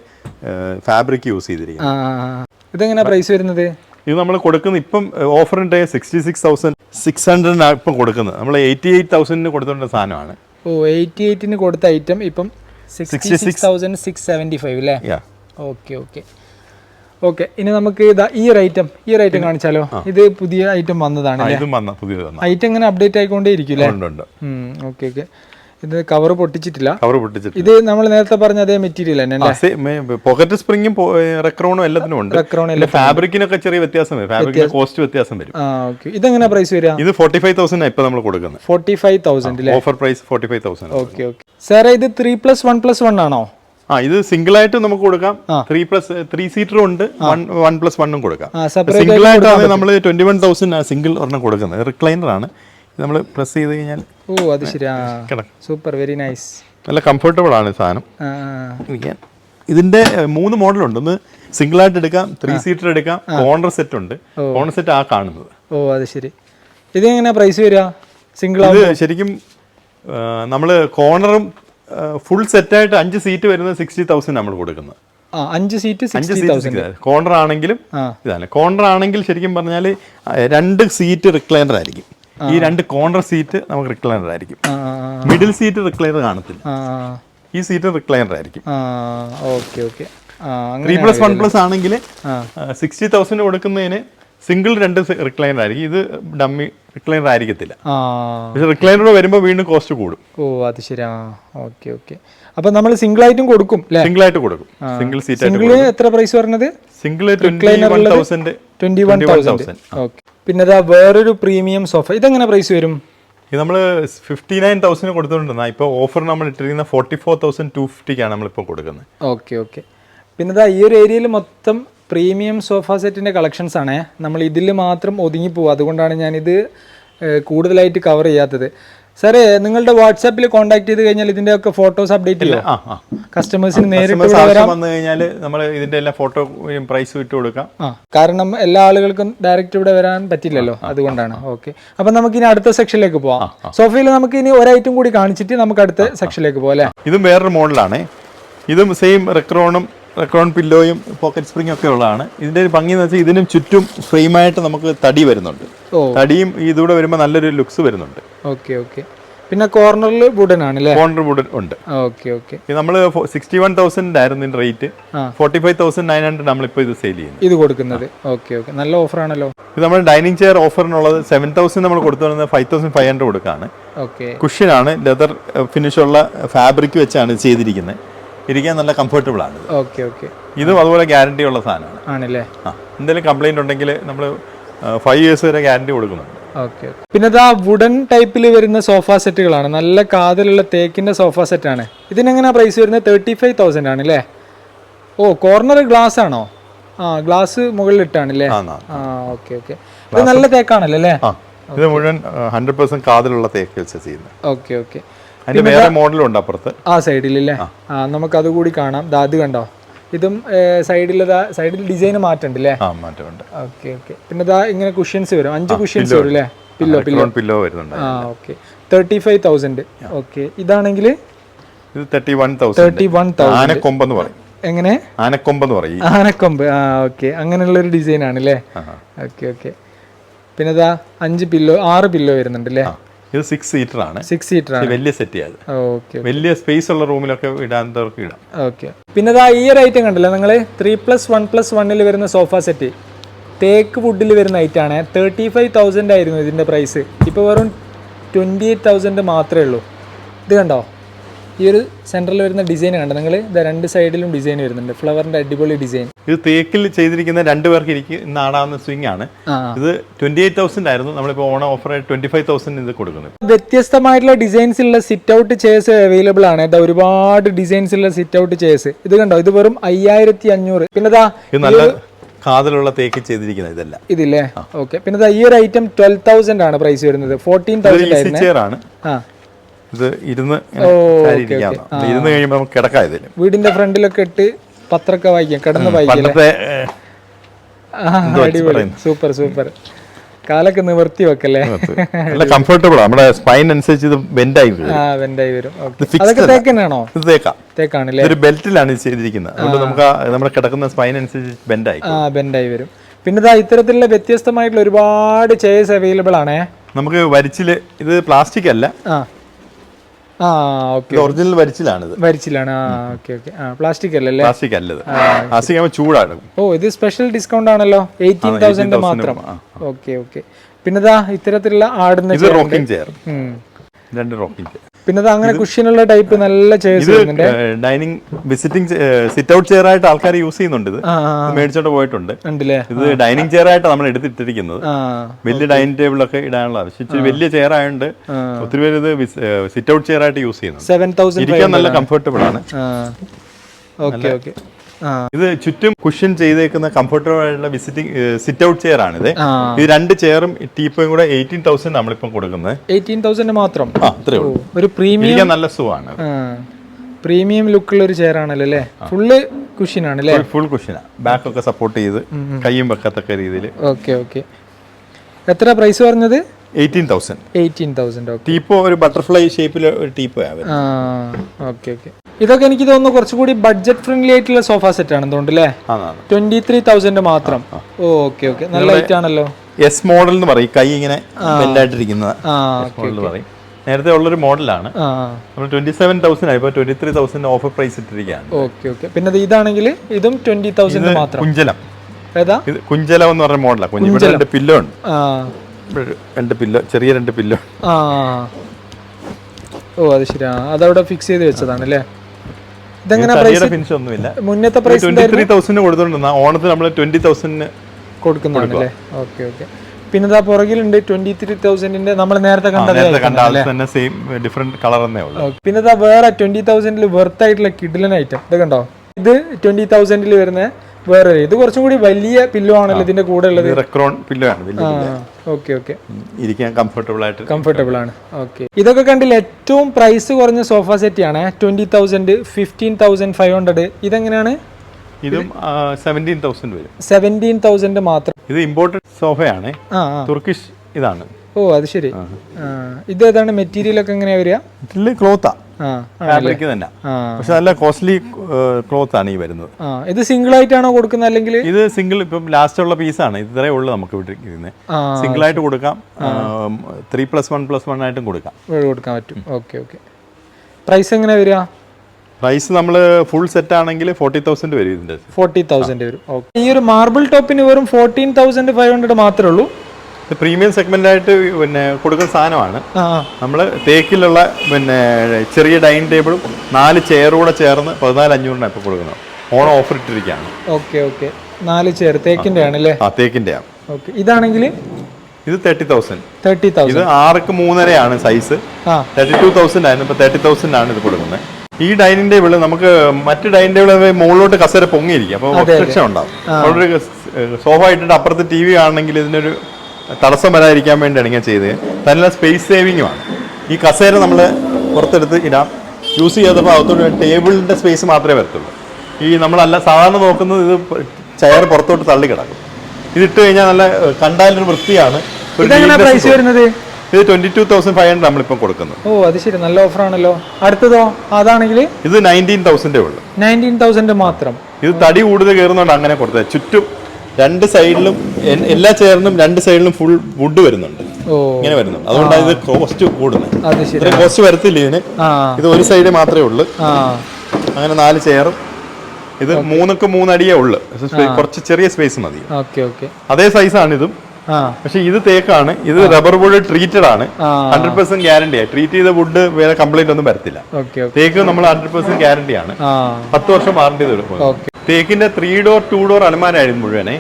ഫാബ്രിക് യൂസ് ചെയ്തിരിക്കുന്നത്. ഇതെങ്ങനെയാ പ്രൈസ് വരുന്നത്? ഇത് നമ്മൾ കൊടുക്കുന്ന ഇപ്പം ഓഫറിന്റെ സിക്സ്റ്റി സിക്സ് തൗസൻഡ് സിക്സ് ഹൺഡ്രഡിനാണ് ഇപ്പം കൊടുക്കുന്നത്. നമ്മൾ എയ്റ്റി എയ്റ്റ് തൗസൻഡിന് കൊടുത്തോണ്ട സാധനമാണ്. ഓ എയ്റ്റി എയ്റ്റിന് കൊടുത്ത ഐറ്റം ഇപ്പം sixty six thousand six seventy five അല്ലേ യാ ഓക്കെ ഓക്കെ ഓക്കെ ഇനി നമുക്ക് ഇതാ ഈ ഒരു ഐറ്റം ഈ ഒരു ഐറ്റം കാണിച്ചാലോ? ഇത് പുതിയ ഐറ്റം വന്നതാണ് ഐറ്റം ഇങ്ങനെ അപ്ഡേറ്റ് ആയിക്കൊണ്ടേ ഇരിക്കും ഓക്കെ ഓക്കെ ഇത് കവർ പൊട്ടിച്ചിട്ടില്ല. കവർ പൊട്ടിച്ചിട്ട് ഇത് നമ്മൾ നേരത്തെ പറഞ്ഞ അതേ മെറ്റീരിയൽ തന്നെ പോക്കറ്റ് സ്പ്രിങ്ങും റെക്രോണും എല്ലാത്തിനും ഉണ്ട്. റെക്രോൺ ഫാബ്രിക്കിനൊക്കെ ചെറിയ വ്യത്യാസം വരും ഫാബ്രിക്കിന് കോസ്റ്റ് വ്യത്യാസം വരും. ഇതെങ്ങനെയാ പ്രൈസ് വരിക? ഇത് ഫോർട്ടി ഫൈവ് തൗസൻഡ് ഇപ്പൊ നമ്മൾ കൊടുക്കുന്നത്. Forty five thousand offer price forty five thousand okay okay സാറേ ഇത് three plus one plus one ആണോ? ആ ഇത് സിംഗിൾ ആയിട്ട് നമുക്ക് കൊടുക്കാം. ത്രീ പ്ലസ് ത്രീ സീറ്ററും ഉണ്ട്. വൺ പ്ലസ് വണ്ണും കൊടുക്കാം. സിംഗിൾ ആയിട്ടാണ് നമ്മൾ ട്വന്റി വൺ തൗസൻഡ് സിംഗിൾ ഒരെണ്ണം കൊടുക്കുന്നത്. റിക്ലൈനർ ആണ്. നമ്മൾ പ്രസ് ചെയ്ത് കഴിഞ്ഞാൽ ഓ അത് ശരി. സൂപ്പർ വെരി നൈസ് നല്ല കംഫർട്ടബിൾ ആണ് സാധനം. ഇതിന്റെ മൂന്ന് മോഡലുണ്ട്. ഒന്ന് സിംഗിൾ ആയിട്ട് എടുക്കാം ത്രീ സീറ്റർ എടുക്കാം കോർണർ സെറ്റ് ഉണ്ട്. കോണർ സെറ്റ് ആ കാണുന്നത്. ഓ അത് ശരി. ഇത് എങ്ങനെയാ പ്രൈസ് വരിക? സിംഗിൾ ഇത് ശരിക്കും നമ്മൾ കോർണറും ഫുൾ സെറ്റായിട്ട് അഞ്ച് സീറ്റ് വരുന്നത് സിക്സ്റ്റി തൗസൻഡ് നമ്മൾ കൊടുക്കുന്നത്. അഞ്ച് സീറ്റ് അഞ്ച് സീറ്റ് കോർണർ ആണെങ്കിലും ഇതാണ്. കോർണർ ആണെങ്കിൽ ശരിക്കും പറഞ്ഞാൽ രണ്ട് സീറ്റ് റിക്ലൈനർ ആയിരിക്കും. ഈ രണ്ട് കോർണർ സീറ്റ് നമുക്ക് റിക്ലൈനർ ആയിരിക്കും. മിഡിൽ സീറ്റ് റിക്ലൈനർ കാണത്തില്ല. ഈ സീറ്റ് റിക്ലൈനർ ആയിരിക്കും. Okay okay. Three plus one plus ആണെങ്കിൽ. സിക്സ്റ്റി തൗസൻഡ് കൊടുക്കുന്നതിന് സിംഗിൾ രണ്ട് റിക്ലൈനർ ആയിരിക്കും. ഇത് ഡമ്മി റിക്ലൈനർ ആയിരിക്കത്തില്ല. പക്ഷെ റിക്ലൈനർ വരുമ്പോൾ വീണ്ടും കോസ്റ്റ് കൂടും. ഓ അത് ശരി. ആ ഓക്കെ ഓക്കെ. അപ്പൊ നമ്മൾ സിംഗിൾ ആയിട്ടും കൊടുക്കും സിംഗിൾ ആയിട്ട് കൊടുക്കും. സിംഗിൾ സീറ്റ് സിംഗിൾ എത്ര പ്രൈസ് പറഞ്ഞത്? Single twenty one thousand twenty one thousand okay പിന്നെ ഇതാ വേറൊരു പ്രീമിയം സോഫ ഇതെങ്ങനെ പ്രൈസ് വരും? ഇത് നമ്മൾ ഫിഫ്റ്റി നയൻ തൗസൻഡ് കൊടുത്തുകൊണ്ടിരുന്ന ഇപ്പോൾ ഓഫർ നമ്മൾ ഇട്ടിരിക്കുന്ന ഫോർട്ടി ഫോർ തൗസൻഡ് ടു ഫിഫ്റ്റിക്കാണ് നമ്മളിപ്പോൾ കൊടുക്കുന്നത്. Okay okay. പിന്നെ ഇതാ ഈ ഒരു ഏരിയയിൽ മൊത്തം പ്രീമിയം സോഫ സെറ്റിന്റെ കളക്ഷൻസ് ആണേ. നമ്മൾ ഇതിൽ മാത്രം ഒതുങ്ങി പോകും അതുകൊണ്ടാണ് ഞാനിത് കൂടുതലായിട്ട് കവർ ചെയ്യാത്തത്. സാറേ നിങ്ങളുടെ വാട്സാപ്പിൽ കോൺടാക്ട് ചെയ്ത് കഴിഞ്ഞാൽ ഇതിന്റെ ഒക്കെ ഫോട്ടോസ് അപ്ഡേറ്റ് ഇല്ല കസ്റ്റമേഴ്സിന് നേരിട്ട് വന്നു കഴിഞ്ഞാൽ നമ്മൾ ഇതിന്റെ എല്ലാ ഫോട്ടോ പ്രൈസ് ഇട്ട് കൊടുക്കാം. കാരണം എല്ലാ ആളുകൾക്കും ഡയറക്റ്റ് ഇവിടെ വരാൻ പറ്റില്ലല്ലോ അതുകൊണ്ടാണ്. ഓക്കെ അപ്പൊ നമുക്ക് ഇനി അടുത്ത സെക്ഷനിലേക്ക് പോവാം. സോഫയിൽ നമുക്ക് ഇനി ഒരൈറ്റം കൂടി കാണിച്ചിട്ട് നമുക്ക് അടുത്ത സെക്ഷനിലേക്ക് പോകാം അല്ലേ? ഇതും വേറൊരു മോഡലാണ് ഇതും സെയിം റെക്രോണും റെക്രോൺ പില്ലോയും പോക്കറ്റ് സ്പ്രിംഗ് ഒക്കെ ഉള്ളതാണ്. ഇതിന്റെ ഒരു ഭംഗി എന്ന് വെച്ചാൽ ഇതിനും ചുറ്റും ഫ്രെയിമായിട്ട് നമുക്ക് തടി വരുന്നുണ്ട്. തടിയും ഇതൂടെ വരുമ്പോൾ നല്ലൊരു ലുക്സ് വരുന്നുണ്ട്. Okay okay. പിന്നെ കോർണറിൽ വുഡൻ ആണ് കോർണർ വുഡൻ വുഡ് ഉണ്ട്. Okay okay. നമ്മൾ സിക്സ്റ്റി വൺ തൗസൻഡ് ആയിരുന്നു ഇതിന്റെ rate. Forty five thousand nine hundred നമ്മളിപ്പോൾ ഇത് സെയിൽ ചെയ്യുന്നത്. ഇത് കൊടുക്കുന്നത്. Okay okay. നല്ല ഓഫർ ആണല്ലോ. ഇത് നമ്മൾ ഡൈനിങ് ചെയർ ഓഫറിനുള്ളത് സെവൻ തൗസൻഡ് നമ്മൾ കൊടുത്തു വരുന്നത് ഫൈവ് തൗസൻഡ് ഫൈവ് ഹൺഡ്രഡ് കൊടുക്കാണ്. ഓക്കെ. കുഷ്യനാണ് ലെതർ ഫിനിഷുള്ള ഫാബ്രിക് വെച്ചാണ് ചെയ്തിരിക്കുന്നത്. ഇരിക്കാൻ നല്ല കംഫർട്ടബിൾ ആണ്. ഓക്കെ ഓക്കെ ഇതും അതുപോലെ ഗ്യാരണ്ടി ഉള്ള സാധനമാണ്. ആണല്ലേ? ആ എന്തെങ്കിലും കംപ്ലൈന്റ് ഉണ്ടെങ്കിൽ നമ്മൾ ഫൈവ് ഇയേഴ്സ് വരെ ഗ്യാരണ്ടി കൊടുക്കുന്നുണ്ട്. ഓക്കെ പിന്നെ ഇതാ വുഡൻ ടൈപ്പിൽ വരുന്ന സോഫ സെറ്റുകളാണ് നല്ല കാതലുള്ള തേക്കിന്റെ സോഫ സെറ്റാണ് ഇതിനെങ്ങനെയാ പ്രൈസ് വരുന്നത്? തേർട്ടി ഫൈവ് തൗസൻഡ് ആണ് അല്ലേ? ഓ കോർണർ ഗ്ലാസ് ആണോ? ആ ഗ്ലാസ് മുകളിലിട്ടാണല്ലേ? ആ ആ. ആ. ഓക്കെ ഓക്കെ ഇത് നല്ല തേക്കാണല്ലോ അല്ലേ? ഇത് മുഴുവൻ ഹൺഡ്രഡ് പെർസെന്റ് കാതിലുള്ള തേക്ക് വെച്ച് ചെയ്യുന്നത്. ഓക്കെ ഓക്കെ വേറെ മോഡലും ഉണ്ട് അപ്പുറത്ത്. ആ സൈഡിലല്ലേ? ആ. നമുക്ക് അത് കൂടി കാണാം. ദാ അത് കണ്ടോ? ഇതും സൈഡിൽ സൈഡിൽ ഡിസൈൻ മാറ്റുണ്ട് അല്ലേ ആ മാറ്റമുണ്ട്. Okay okay. പിന്നെ ദാ ഇങ്ങനെ കുഷ്യൻസ് വരും. അഞ്ച് കുഷ്യൻസ് വരും അല്ലേ? പില്ലോ പില്ലോ പില്ലോ വരുന്നുണ്ട് ആ okay. Thirty five thousand okay. ഇതാണെങ്കിൽ? ഇത് thirty one thousand thirty one thousand ആനക്കൊമ്പെന്ന് പറയും. എങ്ങനെ? ആനക്കൊമ്പെന്ന് പറയും ആനക്കൊമ്പ്. ആ ഓക്കെ. അങ്ങനെയുള്ള ഒരു ഡിസൈൻ ആണ് അല്ലേ ഓക്കെ ഓക്കെ. പിന്നെ ദാ അഞ്ച് പില്ലോ ആറ് പില്ലോ വരുന്നുണ്ട് അല്ലേ ഇത് സിക്സ് സീറ്റർ ആണ്. സിക്സ് സീറ്റർ ആണ്. വലിയ സെറ്റ് ചെയ്യാത് ഓക്കെ വലിയ സ്പേസ് ഉള്ള റൂമിലൊക്കെ ഇടാൻ ഇടാം. ഓക്കെ പിന്നെ ഇതാ ഈ ഒരു ഐറ്റം കണ്ടല്ലോ നിങ്ങൾ ത്രീ പ്ലസ് വൺ പ്ലസ് വണ്ണിൽ വരുന്ന സോഫ സെറ്റ് തേക്ക് വുഡിൽ വരുന്ന ഐറ്റം ആണ്. തേർട്ടി ഫൈവ് തൗസൻഡ് ആയിരുന്നു ഇതിന്റെ പ്രൈസ് ഇപ്പോൾ വെറും ട്വന്റി എയ്റ്റ് തൗസൻഡ് മാത്രമേ ഉള്ളൂ. ഇത് കണ്ടോ? ഈ ഒരു സെന്ററിൽ വരുന്ന ഡിസൈൻ കണ്ടോ? നിങ്ങൾ ഇതാ രണ്ട് സൈഡിലും ഡിസൈൻ വരുന്നുണ്ട്. ഫ്ലവറിന്റെ അടിപൊളി ഡിസൈൻ ഇത് തേക്കിൽ ചെയ്തിരിക്കുന്ന രണ്ട് പേർക്ക് ഇരിക്കുന്ന ആടാവുന്ന സ്വിംഗ് ആണ്. ഇത് ട്വന്റി എയ്റ്റ് തൗസൻഡ് ആയിരുന്നു. നമ്മളിപ്പോൾ Onam offer twenty five thousand ഇത് കൊടുക്കുന്നത്. വ്യത്യസ്തമായിട്ടുള്ള ഡിസൈൻസ് ഉള്ള സിറ്റ് ഔട്ട് ചെയർസ് അവൈലബിൾ ആണ്. ഇതാ ഒരുപാട് ഡിസൈൻസ് ഉള്ള സിറ്റ് ഔട്ട് ചെയർസ് ഇത് കണ്ടോ? ഇത് വെറും അയ്യായിരത്തി അഞ്ഞൂറ് പിന്നെ നല്ല കാതലുള്ള തേക്ക് ചെയ്തിരിക്കുന്നത് ഇതല്ല. ഇതില്ലേ? ഓക്കെ പിന്നെ ഈ ഒരു ഐറ്റം ട്വൽവ് തൗസൻഡ് ആണ് പ്രൈസ് വരുന്നത്. ഫോർട്ടീൻ തൗസൻഡ് ആണ്. ഇത് ഇരുന്ന് ഇരുന്ന് കഴിയുമ്പോൾ നമുക്ക് കിടക്കാം ഇതിന് വീടിന്റെ ഫ്രണ്ടിലൊക്കെ ഇട്ട് പത്രമൊക്കെ വായിക്കാം കിടന്ന് വായിക്കാം സൂപ്പർ സൂപ്പർ. കാലൊക്കെ നിവർത്തി വെക്കല്ലേ നല്ല കംഫർട്ടബിൾ നമ്മുടെ സ്പൈൻ അനുസരിച്ച് ഇത് ബെൻഡായി വരും. ആ വെന്റായി വരും. അതൊക്കെ അല്ല. ഇത് തേക്കാം. തേക്കാണല്ലേ ഒരു ബെൽറ്റിലാണ് ഇത് ചെയ്തിരിക്കുന്നത്. അതുകൊണ്ട് നമുക്ക് നമ്മുടെ കിടക്കുന്ന സ്പൈൻ അനുസരിച്ച് ബെൻഡായി ആ ബെൻഡായി വരും. പിന്നെ ഇതാ ഇത്തരത്തിലുള്ള വ്യത്യസ്തമായിട്ടുള്ള ഒരുപാട് ചെയർസ് അവൈലബിൾ ആണേ. നമുക്ക് വരിച്ചിൽ ഇത് പ്ലാസ്റ്റിക് അല്ല. ആ. ഒറിജിനൽ വരിച്ചിലാണിത്. വരിച്ചിലാണ്. ആ ഓക്കെ ഓക്കെ. പ്ലാസ്റ്റിക് അല്ലല്ലേ പ്ലാസ്റ്റിക് അല്ലത് പ്ലാസ്റ്റിക് ആകുമ്പോൾ ചൂടാണ്. ഓ ഇത് സ്പെഷ്യൽ ഡിസ്കൗണ്ട് ആണല്ലോ. എയ്റ്റീൻ തൗസൻഡ് മാത്രം. Okay okay. പിന്നെ ദാ ഇത്തരത്തിലുള്ള ആടുന്ന റോക്കിംഗ് ചെയർ. രണ്ട് റോക്കിംഗ് പിന്നെ അങ്ങനെ കുഷ്യനുള്ള ടൈപ്പ് നല്ല dining visiting sit out chair ആയിട്ട് ആൾക്കാർ യൂസ് ചെയ്യുന്നുണ്ട് ഇത്. മേടിച്ചോണ്ട് പോയിട്ടുണ്ട്. ഇത് ഡൈനിങ് ചെയർ ആയിട്ട് നമ്മൾ എടുത്തിട്ടിരിക്കുന്നത്. വലിയ ഡൈനിങ് ടേബിൾ ഒക്കെ ഇടാനുള്ള ആവശ്യം വലിയ ചെയർ ആയതുകൊണ്ട് ഒത്തിരി പേര് ഇത് സിറ്റ് ഔട്ട് ചെയർ ആയിട്ട് യൂസ് ചെയ്യുന്നു സെവൻ തൗസൻഡ് ഇരിക്കാൻ നല്ല കംഫർട്ടബിൾ ആണ്. ഓക്കെ ഓക്കെ ഇത് ചുറ്റും കുഷൻ ചെയ്തേക്കുന്ന കംഫർട്ടബിൾ ആയിട്ടുള്ള വിസിറ്റിംഗ് സിറ്റ് ഔട്ട് ചെയർ ആണ് ഈ ഇത് രണ്ട് ചെയറും ടീപ്പും കൂടെ എയ്റ്റീൻ തൗസൻഡ് നമ്മളിപ്പം കൊടുക്കുന്നത്. എയ്റ്റീൻ തൗസൻഡ് മാത്രം? ആ അത്രേ ഉള്ളൂ. ഒരു പ്രീമിയം നല്ല സുഖമാണ്. പ്രീമിയം ലുക്കുള്ള ഒരു ചെയർ ആണല്ലോ അല്ലേ? ഫുള്ള് ആണ് അല്ലേ? ഫുൾ കുഷനാ ബാക്ക് ഒക്കെ സപ്പോർട്ട് ചെയ്ത് കൈയും വെക്കത്തക്ക രീതിയിൽ ഓക്കെ ഓക്കെ എത്ര പ്രൈസ് പറഞ്ഞത്? Eighteen thousand eighteen thousand teapoy ഒരു ബട്ടർഫ്ലൈ ഷേപ്പിൽ ഒരു ടീപ്പോ ഓക്കെ ഓക്കെ ഇതൊക്കെ എനിക്ക് തോന്നുന്നു കുറച്ചുകൂടി ബഡ്ജറ്റ് ഫ്രണ്ട്ലി ആയിട്ടുള്ള സോഫ സെറ്റ് ആണ് തോന്നുന്നു അല്ലേ അതാണ് ട്വന്റി ത്രീ തൗസൻഡ് മാത്രം ഓക്കെ ഓക്കെ നല്ല റേറ്റ് ആണല്ലോ. എസ് മോഡൽ എന്ന് പറയും. കൈ ഇങ്ങനെ മോഡൽ പറയും. നേരത്തെ ഉള്ളൊരു മോഡലാണ്. നമ്മൾ ട്വന്റി സെവൻ തൗസൻഡ് ആയി. Twenty three thousand offer price ഇട്ടിരിക്കുകയാണ്. ഓക്കെ ഓക്കെ പിന്നെ ഇത് ഇതാണെങ്കിൽ ഇതും ട്വന്റി തൗസൻഡ് മാത്രം. കുഞ്ചലം. ഏതാ? കുഞ്ചലം എന്ന് പറഞ്ഞ മോഡലാണ് കുഞ്ഞ് രണ്ട് പില്ലോ ഉണ്ട്. രണ്ട് പില്ലോ ചെറിയ രണ്ട് പില്ലോ ഓ അത് ശരി ആ അതവിടെ ഫിക്സ് ചെയ്ത് വെച്ചതാണ് അല്ലേ ഇതെങ്ങനെ ഫിനിഷ് ഒന്നുമില്ല. മുന്നത്തെ പ്രൈസ് ട്വന്റി ത്രീ തൗസൻഡ് കൊടുത്തോണ്ടിരുന്ന ഓണത്തിന് നമ്മൾ ട്വന്റി തൗസൻഡിന് കൊടുക്കുന്നതാണല്ലേ ഓക്കെ ഓക്കെ. പിന്നെ ഇതാ പുറകിലുണ്ട് ട്വന്റി ത്രീ തൗസൻഡിന്റെ നമ്മൾ നേരത്തെ കണ്ടത് തന്നെ സെയിം ഡിഫറെന്റ് കളർ എന്നേ ഉള്ളൂ. പിന്നെ ഇതാ വേറെ ട്വന്റി തൗസൻഡിൽ വെർത്ത് ആയിട്ടുള്ള കിഡിലൻ ഐറ്റം ഇത് കണ്ടോ? ഇത് ട്വന്റി തൗസൻഡിൽ വരുന്ന വേറെ ഇത് കുറച്ചും കൂടി വലിയ പില്ലോ ആണല്ലോ ഇതിന്റെ കൂടെ ഉള്ളത്. റെക്രോൺ പില്ലോ ആണ്. ഓക്കെ ഓക്കെ ഇരിക്കാൻ കംഫർട്ടബിൾ ആയിട്ട്. കംഫർട്ടബിൾ ആണ്. ഓക്കെ ഇതൊക്കെ കണ്ടില്ല ഏറ്റവും പ്രൈസ് കുറഞ്ഞ സോഫ സെറ്റ് ആണ്. Twenty thousand fifteen thousand five hundred ഇതെങ്ങനെയാണ്? ഇതും സെവന്റീൻ തൗസൻഡ് വരും. സെവന്റീൻ തൗസൻഡ് മാത്രം. ഇത് ഇമ്പോർട്ടഡ് സോഫയാണ് തുർക്കിഷ് ഇതാണ്. ഓ അത് ശരി. ഇത് ഏതാണ് മെറ്റീരിയൽ ഒക്കെ എങ്ങനെയാ വരിക? ഇതിൽ ക്ലോത്താ ഫാബ്രിക് തന്നെ. പക്ഷെ നല്ല കോസ്റ്റ്ലി ക്ലോത്ത് ആണ് ഈ വരുന്നത്. ഇത് സിംഗിൾ ആയിട്ടാണോ കൊടുക്കുന്നത് അല്ലെങ്കിൽ? ഇത് സിംഗിൾ ഇപ്പം ലാസ്റ്റ് ഉള്ള പീസാണ് ഇത്രേ ഉള്ളൂ നമുക്ക് ഇവിടെ സിംഗിൾ ആയിട്ട് കൊടുക്കാം. Three plus one plus one ആയിട്ടും കൊടുക്കാം. കൊടുക്കാൻ പറ്റും. Okay okay. പ്രൈസ് എങ്ങനെ വരിക? പ്രൈസ് നമ്മൾ ഫുൾ സെറ്റ് ആണെങ്കിൽ ഫോർട്ടി തൗസൻഡ് വരും ഇതിന്റെ ഫോർട്ടി തൗസൻഡ് വരും. ഈ ഒരു മാർബിൾ ടോപ്പിന് വെറും ഫോർട്ടീൻ തൗസൻഡ് ഫൈവ് ഹൺഡ്രഡ് മാത്രമേ ഉള്ളൂ. പ്രീമിയം സെഗ്മെന്റ് ആയിട്ട് പിന്നെ കൊടുക്കുന്ന സാധനമാണ്. നമ്മൾ തേക്കിലുള്ള പിന്നെ ചെറിയ ഡൈനിങ് ടേബിളും നാല് ചെയറും കൂടെ ചേർന്ന് പതിനാല് അഞ്ഞൂറിനാണ് ഇപ്പോൾ കൊടുക്കുന്നത്. ഓൺ ഓഫർ ഇട്ടിരിക്കുകയാണ്. Okay okay. നാല് ചെയർ തേക്കിന്റെ ആണല്ലേ ആ തേക്കിന്റെ ഓക്കെ. ഇതാണെങ്കിൽ ഇത് തേർട്ടി തൗസൻഡ്. Thirty thousand. ഇത് ആർക്ക് മൂന്നരയാണ് സൈസ്. തേർട്ടി ടു തൗസൻഡ് ആയിരുന്നു ഇപ്പൊ തേർട്ടി തൗസൻഡ് ആണ് ഇത് കൊടുക്കുന്നത്. ഈ ഡൈനിങ് ടേബിൾ നമുക്ക് മറ്റ് ഡൈനിങ് ടേബിൾ മുകളിലോട്ട് കസേര പൊങ്ങിയിരിക്കും. അപ്പോൾ ഒബ്സ്ട്രക്ഷൻ ഉണ്ടാവും. അവിടെ ഒരു സോഫ ഇട്ടിട്ട് അപ്പുറത്ത് ടി വി ആണെങ്കിൽ ഇതിനൊരു തടസ്സം വരാതിരിക്കാൻ വേണ്ടിയാണ് ഞാൻ ചെയ്തത്. തന്നെ സ്പേസ് സേവിങ്ങുമാണ് ഈ കസേര നമ്മൾ പുറത്തെടുത്ത് ഇടാം. യൂസ് ചെയ്യാത്തപ്പോൾ അകത്തോട്ട് ടേബിളിന്റെ സ്പേസ് മാത്രമേ വരത്തുള്ളൂ. ഈ നമ്മളല്ല സാധാരണ നോക്കുന്നത് ഇത് ചെയർ പുറത്തോട്ട് തള്ളി കിടക്കും. ഇതിട്ട് കഴിഞ്ഞാൽ നല്ല കണ്ടാലൊരു വൃത്തിയാണ്. പ്രൈസ് വരുന്നത്? ഇത് twenty two thousand five hundred നമ്മളിപ്പം കൊടുക്കുന്നത് ഓ അത് ശരി. നല്ല ഓഫർ ആണല്ലോ. അടുത്തതോ? അതാണെങ്കിൽ ഇത് നയന്റീൻ തൗസൻഡേ ഉള്ളൂ. നയന്റീൻ തൗസൻഡ് മാത്രം. ഇത് തടി കൂടുതൽ കയറുന്നതുകൊണ്ട് അങ്ങനെ കൊടുത്തത്. ചുറ്റും രണ്ട് സൈഡിലും എല്ലാ ചെയറിനും രണ്ട് സൈഡിലും ഫുൾ വുഡ് വരുന്നുണ്ട്. ഇങ്ങനെ വരുന്നുണ്ട്. അതുകൊണ്ടാണ് ഇത് കോസ്റ്റ് കൂടുന്നത് ഇത്രയും കോസ്റ്റ് വരത്തില്ല ഇതിന്? ഇത് ഒരു സൈഡ് മാത്രമേ ഉള്ളൂ. അങ്ങനെ നാല് ചെയറും. ഇത് മൂന്നൊക്കെ മൂന്നടിയേ ഉള്ളു. കുറച്ച് ചെറിയ സ്പേസ് മതി. അതേ സൈസാണ് ഇതും. പക്ഷെ ഇത് തേക്കാണ് ഇത് റബ്ബർ വുഡ് ട്രീറ്റഡ് ആണ്. ഹൺഡ്രഡ് പെർസെന്റ് ഗ്യാരണ്ടിയാണ് ട്രീറ്റ് ചെയ്ത വുഡ് വേറെ കംപ്ലൈന്റ് ഒന്നും വരത്തില്ല. തേക്ക് നമ്മൾ ഹൺഡ്രഡ് പെർസെന്റ് ഗ്യാരണ്ടിയാണ് പത്ത് വർഷം വാറണ്ടി തരും. ഓക്കെ തേക്കിന്റെ ത്രീ ഡോർ ടു ഡോർ അലമാരായിരുന്നു മുഴുവനെ.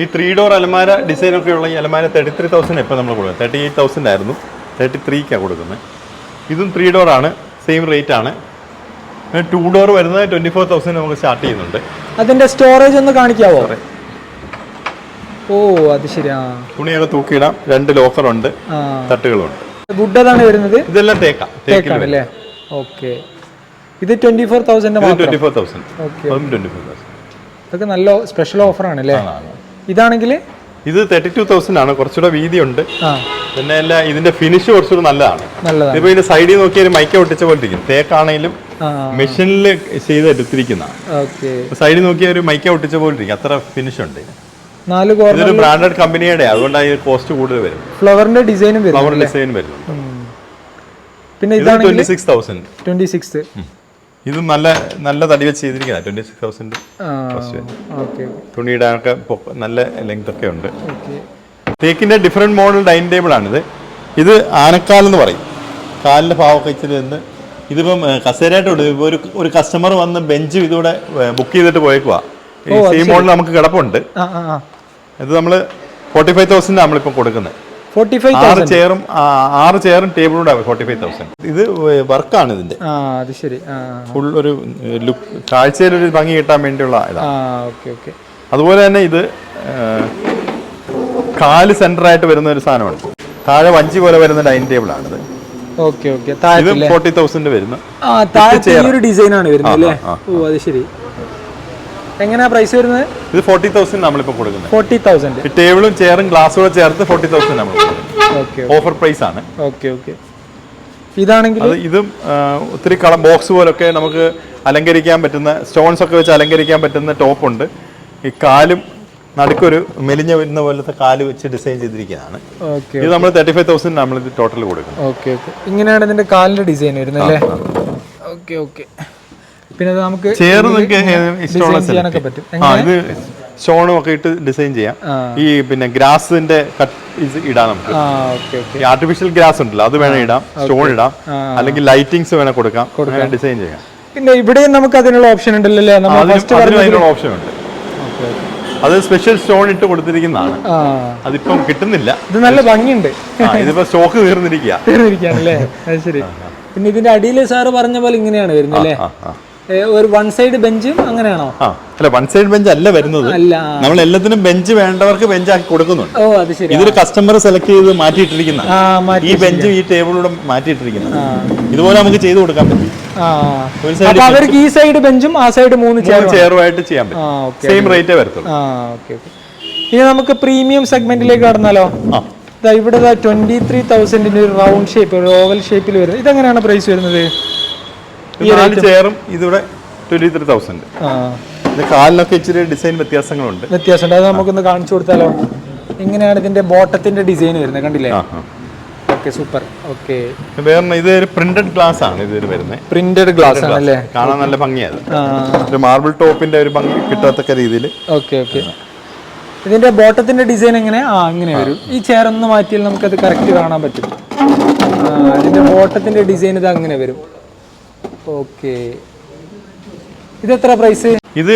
ഈ ത്രീ ഡോർ അലമാര ഡിസൈൻ ഒക്കെ ഉള്ള ഈ അലമാര തേർട്ടി ത്രീ തൗസൻഡ് എപ്പോൾ നമ്മൾ കൊടുക്കുന്നത്. തേർട്ടി എയ്റ്റ് തൗസൻഡ് ആയിരുന്നു. തേർട്ടി ത്രീക്കാണ് കൊടുക്കുന്നത്. ഇതും ത്രീ ഡോർ ആണ്. സെയിം റേറ്റ് ആണ്. ടു ഡോർ വരുന്നത് ട്വന്റി ഫോർ തൗസൻഡ് നമുക്ക് സ്റ്റാർട്ട് ചെയ്യുന്നുണ്ട്. അതിന്റെ സ്റ്റോറേജ് ഒന്ന് കാണിക്കാവോ? ഓ അത് ശരിയാ തുണിയൊക്കെ തൂക്കിയിടാം. രണ്ട് ലോക്കറുണ്ട് ഉണ്ട്. തട്ടുകളുണ്ട്. വുഡ് അതാണ് വരുന്നത്? ഇതെല്ലാം തേക്കാം. തേക്കിൽ തേക്കാണ് അല്ലേ? ഓക്കെ. ഇത് twenty four thousand twenty four thousand twenty four thousand ഇതൊക്കെ നല്ല സ്പെഷ്യൽ ഓഫർ ആണ് അല്ലേ? ഇതാണെങ്കിൽ? ഇത് തേർട്ടി ടു തൗസൻഡ് ആണ്. കുറച്ചുകൂടെ വീതിയുണ്ട്. ഉണ്ട് പിന്നെ അല്ല ഇതിന്റെ ഫിനിഷ് കുറച്ചുകൂടെ നല്ലതാണ്. ഇപ്പൊ ഇതിന്റെ സൈഡിൽ നോക്കിയാൽ മൈക്ക ഒട്ടിച്ച പോലെ ഇരിക്കും. തേക്കാണെങ്കിലും മെഷീനിൽ ചെയ്ത് എടുത്തിരിക്കുന്ന. സൈഡിൽ നോക്കിയാൽ ഒരു മൈക്ക ഒട്ടിച്ച പോലെ ഇരിക്കും. അത്ര ഫിനിഷ് ഉണ്ട്. ഇതൊരു ബ്രാൻഡഡ് കമ്പനിയുടെ അതുകൊണ്ട് അതിന് കോസ്റ്റ് കൂടുതൽ വരും. ഫ്ലവറിന്റെ ഡിസൈനും വരും ഫ്ലവർ ഡിസൈൻ വരും പിന്നെ ഇതാണ് twenty six thousand twenty six ഇത് നല്ല നല്ല തടി വെച്ച് ചെയ്തിരിക്കുന്ന ട്വന്റി സിക്സ് തൗസൻഡ് തുണിയുടെ തുണിയിടാനൊക്കെ നല്ല ലെങ്ത് ഒക്കെ ഉണ്ട്. തേക്കിന്റെ ഡിഫറെന്റ് മോഡൽ ഡൈനിങ് ടേബിൾ ആണിത്. ഇത് ആനക്കാൽ എന്ന് പറയും. കാലിന്റെ ഭാവമൊക്കെ ഇച്ചിരി നിന്ന് ഇതിപ്പം കസേരയായിട്ട് ഇപ്പൊ ഒരു ഒരു കസ്റ്റമർ വന്ന് ബെഞ്ച് ഇതൂടെ ബുക്ക് ചെയ്തിട്ട് പോയേക്കുവാ. ഈ സെയിം മോഡൽ നമുക്ക് കിടപ്പുണ്ട്. ഇത് നമ്മൾ ഫോർട്ടി ഫൈവ് തൗസൻഡ് നമ്മളിപ്പോൾ കൊടുക്കുന്നത് ഫോർട്ടി ഫൈവ് ആറ് ചെയറും ആറ് ചെയറും ടേബിളും കൂടെ ഫോർട്ടി ഫൈവ് തൗസൻഡ് ഇത് വർക്കാണ് ഇതിന്റെ. ആ അത് ശരി. ഫുൾ ഒരു ലുക്ക് കാഴ്ചയിലൊരു ഭംഗി കിട്ടാൻ വേണ്ടിയുള്ള ഇതാണ്. ആ ഓക്കെ ഓക്കെ അതുപോലെ തന്നെ ഇത് കാൽ സെന്റർ ആയിട്ട് വരുന്ന ഒരു സാധനമാണ് താഴെ വഞ്ചി പോലെ വരുന്ന ഡൈനിങ് ടേബിൾ ആണിത്. ഓക്കെ ഓക്കെ ഇത് ഫോർട്ടി തൗസൻഡ് വരുന്നു. ഒരു ഡിസൈൻ ആണ് വരുന്നത് അല്ലേ? ഓ അത് ശരി. എങ്ങനെയാ പ്രൈസ് വരുന്നത്? ഇത് ഫോർട്ടി തൗസൻഡ് നമ്മളിപ്പോൾ കൊടുക്കുന്നത്. ഫോർട്ടി തൗസൻഡ് ടേബിളും ചെയറും ഗ്ലാസ്സും കൂടെ ചേർത്ത് ഫോർട്ടി തൗസൻഡ് നമ്മൾ ഓഫർ പ്രൈസ് ആണ്. ഓക്കെ ഓക്കെ ഇതാണെങ്കിൽ ഇതും ഒത്തിരി കളർ ബോക്സ് പോലൊക്കെ നമുക്ക് അലങ്കരിക്കാൻ പറ്റുന്ന സ്റ്റോൺസ് ഒക്കെ വെച്ച് അലങ്കരിക്കാൻ പറ്റുന്ന ടോപ്പ് ഉണ്ട്. ഈ കാലും നടുക്കൊരു മെലിഞ്ഞ വരുന്ന പോലത്തെ കാൽ വെച്ച് ഡിസൈൻ ചെയ്തിരിക്കുന്നതാണ് ഇത് നമ്മൾ തേർട്ടി ഫൈവ് തൗസൻഡ് നമ്മൾ ഇത് ടോട്ടൽ കൊടുക്കുന്നത്. ഓക്കെ ഓക്കെ ഇങ്ങനെയാണ് ഇതിന്റെ കാലിന്റെ ഡിസൈൻ വരുന്നത് അല്ലേ? ഓക്കെ ഓക്കെ പിന്നെ അത് നമുക്ക് ചേർന്ന് ചെയ്യാനൊക്കെ പറ്റും. ഇത് സ്റ്റോണും ഒക്കെ ഇട്ട് ഡിസൈൻ ചെയ്യാം. ഈ പിന്നെ ഗ്രാസിന്റെ കട്ട് ഇടാം നമുക്ക്. ഈ ആർട്ടിഫിഷ്യൽ ഗ്രാസ് ഉണ്ടല്ലോ അത് വേണം ഇടാം സ്റ്റോൺ ഇടാം അല്ലെങ്കിൽ ലൈറ്റിങ്സ് വേണം കൊടുക്കാം ഡിസൈൻ ചെയ്യാം. പിന്നെ ഇവിടെയും നമുക്ക് അതിനുള്ള ഓപ്ഷൻ ഉണ്ടല്ലോ? ഓപ്ഷൻ ഉണ്ട്. അത് സ്പെഷ്യൽ സ്റ്റോൺ ഇട്ട് കൊടുത്തിരിക്കുന്നതാണ്. അതിപ്പം കിട്ടുന്നില്ല. ഇത് നല്ല ഭംഗിയുണ്ട്. ഇതിപ്പോ സ്റ്റോക്ക് തീർന്നിരിക്കുക തീർന്നിരിക്കുകയാണല്ലേ? അത് ശരി. പിന്നെ ഇതിന്റെ അടിയിൽ സാറ് പറഞ്ഞ പോലെ ഇങ്ങനെയാണ് വരുന്നത് അല്ലേ? ഒരു വൺ സൈഡ് ബെഞ്ചും അങ്ങനെയാണോ? അല്ല വൺ സൈഡ് ബെഞ്ച് അല്ല വരുന്നത്. നമ്മൾ എല്ലാത്തിനും ബെഞ്ച് വേണ്ടവർക്ക് ബെഞ്ച് ആക്കി കൊടുക്കുന്നുണ്ട്. ഓ അത് ശരി. ഇതൊരു കസ്റ്റമർ സെലക്ട് ചെയ്ത് മാറ്റിയിട്ടിരിക്കുന്ന ഈ ബെഞ്ചും ഈ ടേബിളൂടെ മാറ്റിയിട്ടിരിക്കുന്നത് ഇതുപോലെ നമുക്ക് ചെയ്ത് കൊടുക്കാൻ പറ്റും. അവർക്ക് ഈ സൈഡ് ബെഞ്ചും ആ സൈഡ് മൂന്ന് ചെയറുമായിട്ട് ചെയ്യാൻ പറ്റും. സെയിം റേറ്റേ വരത്തുള്ളൂ. ഇനി നമുക്ക് പ്രീമിയം സെഗ്മെന്റിലേക്ക് കടന്നാലോ? ഇവിടെ ട്വന്റി ത്രീ തൗസൻഡിന്റെ ഒരു റൗണ്ട് ഷേപ്പ് ഒരു ഓവൽ ഷേപ്പിൽ വരുന്നത്. ഇതെങ്ങനെയാണ് പ്രൈസ് വരുന്നത്? നാല് ചെയറും ഇതിവിടെ ട്വന്റി ത്രീ തൗസൻഡ് ഇത് കാലിനൊക്കെ ഇച്ചിരി ഡിസൈൻ വ്യത്യാസങ്ങളുണ്ട്. വ്യത്യാസമുണ്ട്. അത് നമുക്കൊന്ന് കാണിച്ചു കൊടുത്താലോ? ഇങ്ങനെയാണ് ഇതിന്റെ ബോട്ടത്തിന്റെ ഡിസൈൻ വരുന്നത്. കണ്ടില്ലേ? ഓക്കെ സൂപ്പർ ഓക്കെ വേറെ ഇത് ഒരു പ്രിന്റഡ് ഗ്ലാസ് ആണ് ഇത് വരുന്നത്. പ്രിന്റഡ് ഗ്ലാസ് ആണല്ലേ? കാണാൻ നല്ല ഭംഗിയാണ് ഒരു മാർബിൾ ടോപ്പിന്റെ ഒരു ഭംഗി കിട്ടത്തക്ക രീതിയിൽ ഓക്കെ ഓക്കെ ഇതിന്റെ ബോട്ടത്തിന്റെ ഡിസൈൻ എങ്ങനെ? ആ അങ്ങനെ വരും. ഈ ചെയർ ഒന്ന് മാറ്റിയാൽ അത് കറക്റ്റ് കാണാൻ പറ്റും. ഇതിന്റെ ബോട്ടത്തിന്റെ ഡിസൈൻ ഇത് അങ്ങനെ വരും. ഓക്കെ. ഇത് എത്ര പ്രൈസ് ഇത്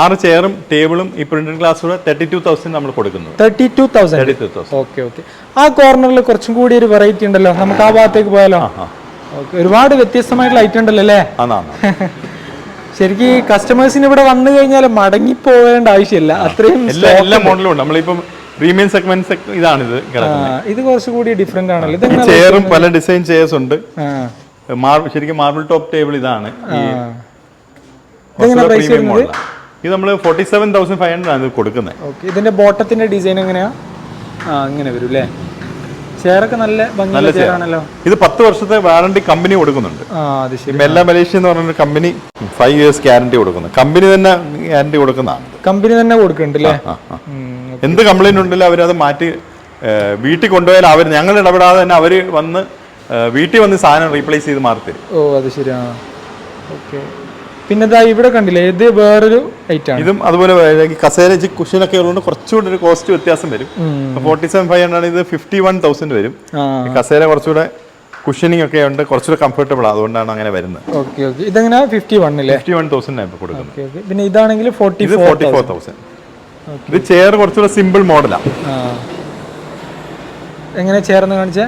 ആറ് ചെയറും ടേബിളും ഈ പ്രിന്റഡ് ഗ്ലാസ് കൂടെ തേർട്ടി ടു തൗസൻഡ് നമ്മൾ കൊടുക്കുന്നു thirty two thousand okay okay. ആ കോർണറിൽ കുറച്ചും കൂടി ഒരു വെറൈറ്റി ഉണ്ടല്ലോ. നമുക്ക് ആ ഭാഗത്തേക്ക് പോയാലോ? ഒരുപാട് വ്യത്യസ്തമായിട്ടുള്ള ഐറ്റം ഉണ്ടല്ലോ അല്ലേ? ശരിക്കും ഈ കസ്റ്റമേഴ്സിന് ഇവിടെ വന്നു കഴിഞ്ഞാൽ മടങ്ങി പോകേണ്ട ആവശ്യമില്ല. അത്രയും എല്ലാ മോഡലും ഉണ്ട്. നമ്മളിപ്പം പ്രീമിയം സെഗ്മെന്റ് ഇതാണിത് ഇത് കുറച്ചുകൂടി ഡിഫറെന്റ് ആണല്ലോ. ചെയറും പല ഡിസൈൻ ചെയർസ് ഉണ്ട്. മാർബിൾ ശരിക്കും മാർബിൾ ടോപ്പ് ടേബിൾ ഇതാണ് ഈ പ്രീമിയം മോഡൽ ഇത് നമ്മൾ forty seven thousand five hundred ആണ് കൊടുക്കുന്നത്. ഓക്കെ ഇതിന്റെ ബോട്ടത്തിന്റെ ഡിസൈൻ എങ്ങനെയാ? ആ അങ്ങനെ വരും അല്ലേ ചെയറൊക്കെ നല്ല ഭംഗിയുള്ള ചെയറാണല്ലോ ഇത് പത്ത് വർഷത്തെ വാറണ്ടി കമ്പനി കൊടുക്കുന്നുണ്ട്. മെല്ല മലേഷ്യ എന്ന് പറഞ്ഞ കമ്പനി ഫൈവ് ഇയേഴ്സ് ഗ്യാരണ്ടി കൊടുക്കുന്നു. കമ്പനി തന്നെ ഗ്യാരണ്ടി കൊടുക്കുന്നതാണ്. കമ്പനി തന്നെ കൊടുക്കുന്നുണ്ട് അല്ലേ. എന്ത് കംപ്ലൈന്റ് ഉണ്ടല്ലോ അവരത് മാറ്റി വീട്ടിൽ കൊണ്ടുപോയാൽ അവർ ഞങ്ങൾ ഇടപെടാതെ തന്നെ അവർ വന്ന് വീട്ടിൽ വന്ന് സാധനം റീപ്ലേസ് ചെയ്ത് മാറി തരും ഓ അത് ശരിയാണ് ഓക്കെ. പിന്നെ ഇതാ ഇവിടെ കണ്ടില്ലേ ഇത് വേറൊരു ഐറ്റം ഇതും അതുപോലെ കസേര കുഷൻ ഒക്കെ ഉള്ളതുകൊണ്ട് കുറച്ചുകൂടി ഒരു കോസ്റ്റ് വ്യത്യാസം വരും. ഫോർട്ടി സെവൻ ഫൈവ് ഹൺഡ്രഡ് ഇത് ഫിഫ്റ്റി വൺ തൗസൻഡ് വരും കസേര കുറച്ചുകൂടെ കുഷനിങ് ഒക്കെ ഉണ്ട് കുറച്ചുകൂടെ കംഫർട്ടബിൾ അതുകൊണ്ടാണ് അങ്ങനെ വരുന്നത്. Okay okay. ഇതെങ്ങനെ? ഫിഫ്റ്റി വണ്ണില്ലേ ഫിഫ്റ്റി വൺ തൗസൻഡ് ഇപ്പോൾ കൊടുക്കുന്നത്. പിന്നെ ഇതാണെങ്കിൽ ഫോർട്ടി ഇത് ഫോർട്ടി ഫോർ തൗസൻഡ് ഇത് ചെയർ കുറച്ചുകൂടെ സിമ്പിൾ മോഡലാണ് എങ്ങനെ ചെയർ എന്ന് ആ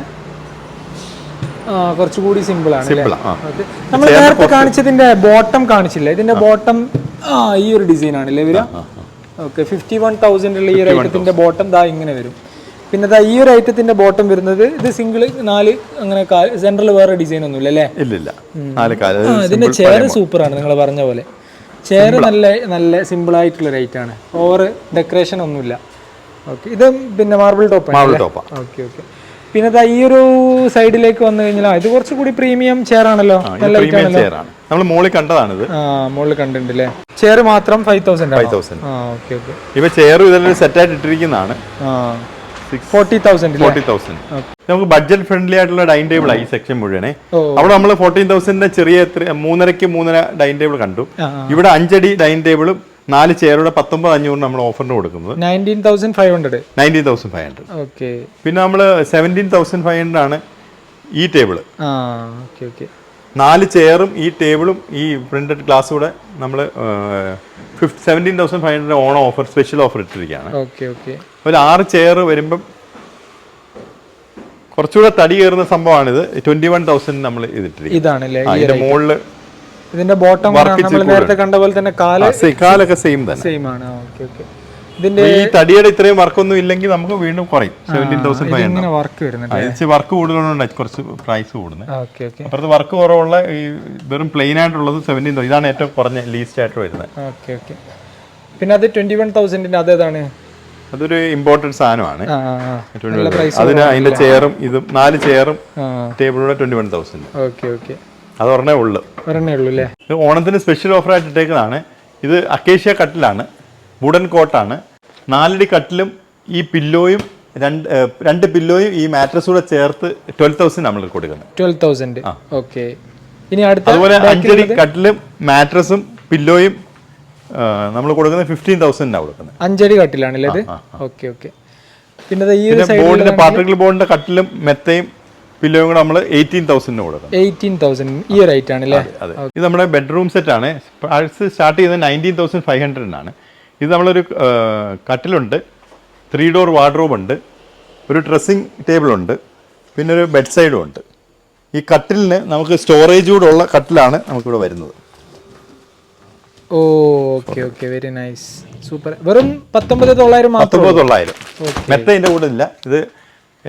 കുറച്ചുകൂടി സിമ്പിൾ ആണ് അല്ലേ? സിമ്പിളാ ആ. Okay. നമ്മൾ നേരത്തെ കാണിച്ചതിന്റെ ബോട്ടം കാണിച്ചില്ല? ഇതിന്റെ ബോട്ടം ഈ ഒരു ഡിസൈൻ ആണ് അല്ലേ വരിക ഓക്കെ ഫിഫ്റ്റി വൺ ഈ ഒരു ഐറ്റത്തിന്റെ ബോട്ടം ദാ ഇങ്ങനെ വരും. പിന്നെ ദാ ഈ ഒരു ഐറ്റത്തിന്റെ ബോട്ടം വരുന്നത് ഇത് സിംഗിൾ നാല് അങ്ങനെ സെൻട്രൽ വേറെ ഡിസൈൻ അല്ലേ? ഇല്ല ആ ഇതിന്റെ ചെയർ സൂപ്പറാണ് നിങ്ങൾ പറഞ്ഞ പോലെ. ചെയർ നല്ല നല്ല സിമ്പിൾ ആയിട്ടുള്ള ഒരു ഐറ്റം ആണ്. ഓവർ ഡെക്കറേഷൻ ഒന്നുമില്ല. ഓക്കെ ഇത് പിന്നെ marble top marble top okay okay പിന്നെ ഈ ഒരു സൈഡിലേക്ക് വന്നു കഴിഞ്ഞാൽ ഇത് ഇത് കുറച്ചുകൂടി പ്രീമിയം ചെയർ ആണല്ലോ ചെയർ നമ്മൾ മോളിൽ കണ്ടതാണിത്. ആ മുകളിൽ കണ്ടിട്ടുണ്ട് ചെയർ മാത്രം five thousand five thousand okay okay ഇവ ചെയറും സെറ്റ് ആയിട്ട് ഇട്ടിരിക്കുന്നതാണ്. നമുക്ക് ബഡ്ജറ്റ് ഫ്രണ്ട്ലി ആയിട്ടുള്ള ഡൈനിങ് ടേബിൾ ആയി സെക്ഷൻ മുഴുവനെ. അവിടെ നമ്മൾ ഫോർട്ടീൻ തൗസൻഡിന്റെ ചെറിയ മൂന്നരക്ക് മൂന്നര ഡൈനിങ് ടേബിൾ കണ്ടു. ഇവിടെ അഞ്ചടി ഡൈനിങ് ടേബിളും നാല് ചെയറുടെ പത്തൊമ്പത് അഞ്ഞൂറ് നമ്മൾ ഓഫറിന് കൊടുക്കുന്നത്. Nineteen thousand five hundred. Nineteen thousand five hundred. Okay. പിന്നെ നമ്മൾ സെവന്റീൻ തൗസൻഡ് ഫൈവ് ഹൺഡ്രഡ് ആണ് ഈ ഓക്കെ ഓക്കെ. നാല് ചെയറും ഈ ടേബിളും ഈ പ്രിന്റഡ് ഗ്ലാസ് കൂടെ നമ്മൾ ഫിഫ്റ്റ് seventeen thousand five hundred on offer special offer ഇട്ടിരിക്കുകയാണ്. Okay okay. ഒരു ആറ് ചെയർ വരുമ്പം കുറച്ചുകൂടെ തടി കയറുന്ന സംഭവമാണിത്. ട്വന്റി വൺ തൗസൻഡ് നമ്മൾ ഇതിട്ടിരിക്കും ഇതാണല്ലേ അതിന്റെ മുകളിൽ ഇതിന്റെ ബോട്ടം നമ്മൾ നേരത്തെ കണ്ട പോലെ തന്നെ കാൽ കാലൊക്കെ സെയിം തന്നെ. സെയിം ആണ്. ഓക്കെ ഓക്കെ ഇതിന്റെ ഈ തടിയുടെ ഇത്രയും വർക്കൊന്നും ഇല്ലെങ്കിൽ നമുക്ക് വീണ്ടും കുറയും. സെവന്റീൻ തൗസൻഡ് ഫൈവ് ഇങ്ങനെ വർക്ക് വരുന്നുണ്ട് വർക്ക് കൂടുതലുണ്ട് കുറച്ച് പ്രൈസ് കൂടുന്നത്. ഓക്കെ ഓക്കെ അപ്പുറത്ത് വർക്ക് കുറവുള്ള ഈ വെറും പ്ലെയിൻ ആയിട്ടുള്ളത് സെവന്റീൻ ഇതാണ് ഏറ്റവും കുറഞ്ഞ ലീസ്റ്റ് ആയിട്ട് വരുന്നത്. ഓക്കെ ഓക്കെ പിന്നെ അത് ട്വന്റി വൺ തൗസൻഡിന്റെ അതേതാണ് അതൊരു ഇമ്പോർട്ടന്റ് സാധനമാണ്. അതിന് അതിന്റെ ചെയറും ഇതും നാല് ചെയറും ആ. ടേബിളൂടെ twenty one thousand okay okay അത് ഒരെണ്ണേ ഉള്ളു. ഒരെണ്ണേ ഉള്ളൂ അല്ലേ ഇത് ഓണത്തിന് സ്പെഷ്യൽ ഓഫർ ആയിട്ട് ഇട്ടേക്കുന്നതാണ്. ഇത് അക്കേഷ്യ കട്ടിലാണ് വുഡൻ കോട്ടാണ് നാലടി കട്ടിലും ഈ പില്ലോയും രണ്ട് രണ്ട് പില്ലോയും ഈ മാട്രസ് കൂടെ ചേർത്ത് ട്വൽവ് തൗസൻഡ് നമ്മൾ കൊടുക്കുന്നത് ട്വൽവ് തൗസൻഡ് ഓക്കെ. ഇനി അടുത്ത അതുപോലെ അഞ്ചടി കട്ടിലും മാട്രസും പില്ലോയും നമ്മൾ കൊടുക്കുന്നത് ഫിഫ്റ്റീൻ തൗസൻഡിനാണ് കൊടുക്കുന്നത്. അഞ്ചടി കട്ടിലാണല്ലേ ഇത്? Okay okay. പിന്നെ ഈ ബോർഡിന്റെ പാർട്ടിക്കൽ ബോർഡിന്റെ കട്ടിലും മെത്തയും പില്ലോയും കൂടെ നമ്മൾ എയ്റ്റീൻ തൗസൻഡിന് കൊടുക്കുന്നത് എയ്റ്റീൻ തൗസൻഡ് ഈ ഒരു ഐറ്റ് ആണല്ലേ? അതെ ഇത് നമ്മുടെ ബെഡ്റൂം സെറ്റ് ആണ്. പ്രൈസ് സ്റ്റാർട്ട് ചെയ്യുന്നത് നയന്റീൻ തൗസൻഡ് ഫൈവ് ഹൺഡ്രഡിനാണ് ഇത് നമ്മളൊരു കട്ടിലുണ്ട്. ത്രീ ഡോർ വാർഡ്രോബ് ഉണ്ട്. ഒരു ഡ്രസ്സിംഗ് ടേബിൾ ഉണ്ട്. പിന്നെ ഒരു ബെഡ് സൈഡും ഉണ്ട്. ഈ കട്ടിലിന് നമുക്ക് സ്റ്റോറേജ് കൂടെ ഉള്ള കട്ടിലാണ് നമുക്കിവിടെ വരുന്നത്. Okay okay very nice super വെറും പത്തൊമ്പത് തൊള്ളായിരം മാത്രം തൊള്ളായിരം. മെത്ത ഇതിന്റെ കൂടെ ഇല്ല. ഇത്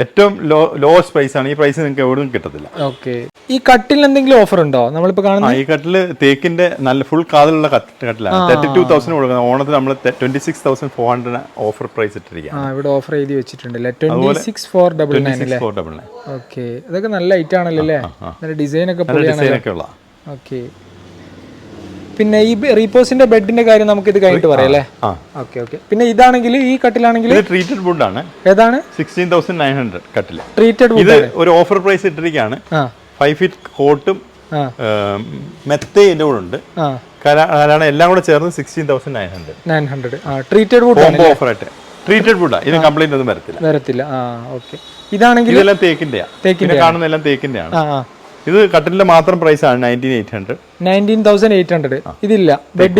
ഏറ്റവും ലോ ലോവസ്റ്റ് പ്രൈസ് ആണ്. ഈ പ്രൈസ് നിങ്ങൾക്ക് എവിടെയും കിട്ടത്തില്ല. ഓക്കെ ഈ കട്ടിൽ എന്തെങ്കിലും ഓഫർ ഉണ്ടോ? നമ്മളിപ്പോ കാണുന്ന ഈ കട്ടിൽ തേക്കിന്റെ നല്ല ഫുൾ കാതിലുള്ള കട്ട് കട്ടിലാണ്. തേർട്ടി ടു തൗസൻഡ് കൊടുക്കുന്നത്. ഓണത്തിന് നമ്മൾ twenty six thousand four hundred offer price ഇട്ടിരിക്കുക ഇവിടെ ഓഫർ എഴുതി വെച്ചിട്ടുണ്ട് twenty six four double nine four double nine okay ഇതൊക്കെ നല്ല ഐറ്റം ആണല്ലോ അല്ലേ? ഡിസൈൻ ഒക്കെ നല്ല ഡിസൈൻ ഒക്കെ ഉള്ള ഓക്കെ പിന്നെ ഈ റീപോസിന്റെ ബെഡിന്റെ കാര്യം നമുക്ക് ഇത് കഴിഞ്ഞിട്ട് പറയാം അല്ലേ? Okay okay. പിന്നെ ഇതാണെങ്കിൽ ഈ കട്ടിലാണെങ്കിൽ ട്രീറ്റഡ് ആണ്. ഏതാണ്? സിക്സ്റ്റീൻ തൗസൻഡ് നയൻ ഹൺഡ്രഡ് കട്ടിൽ ട്രീറ്റഡ് വുഡ് ഒരു ഓഫർ പ്രൈസ് ഇട്ടിരിക്കുകയാണ്. ഫൈവ് ഫീറ്റ് കോട്ടും ആ. മെത്തയും ഇതിന്റെ കൂടെ ഉണ്ട്. കാരണം എല്ലാം കൂടെ ചേർന്ന് sixteen thousand nine hundred nine hundred treated wood offer ആയിട്ട്. ട്രീറ്റഡ് വുഡാ ഇത് കംപ്ലൈന്റ് ഒന്നും വരത്തില്ല. വരത്തില്ല. ഇതാണെങ്കിൽ ഇതെല്ലാം തേക്കിന്റെയാ. തേക്കിന്റെ കാണുന്ന എല്ലാം തേക്കിന്റെയാണ്. ഇത് കട്ടിലിന്റെ മാത്രം പ്രൈസ് ആണ് nineteen eight hundred nineteen thousand eight hundred ഇതില്ല.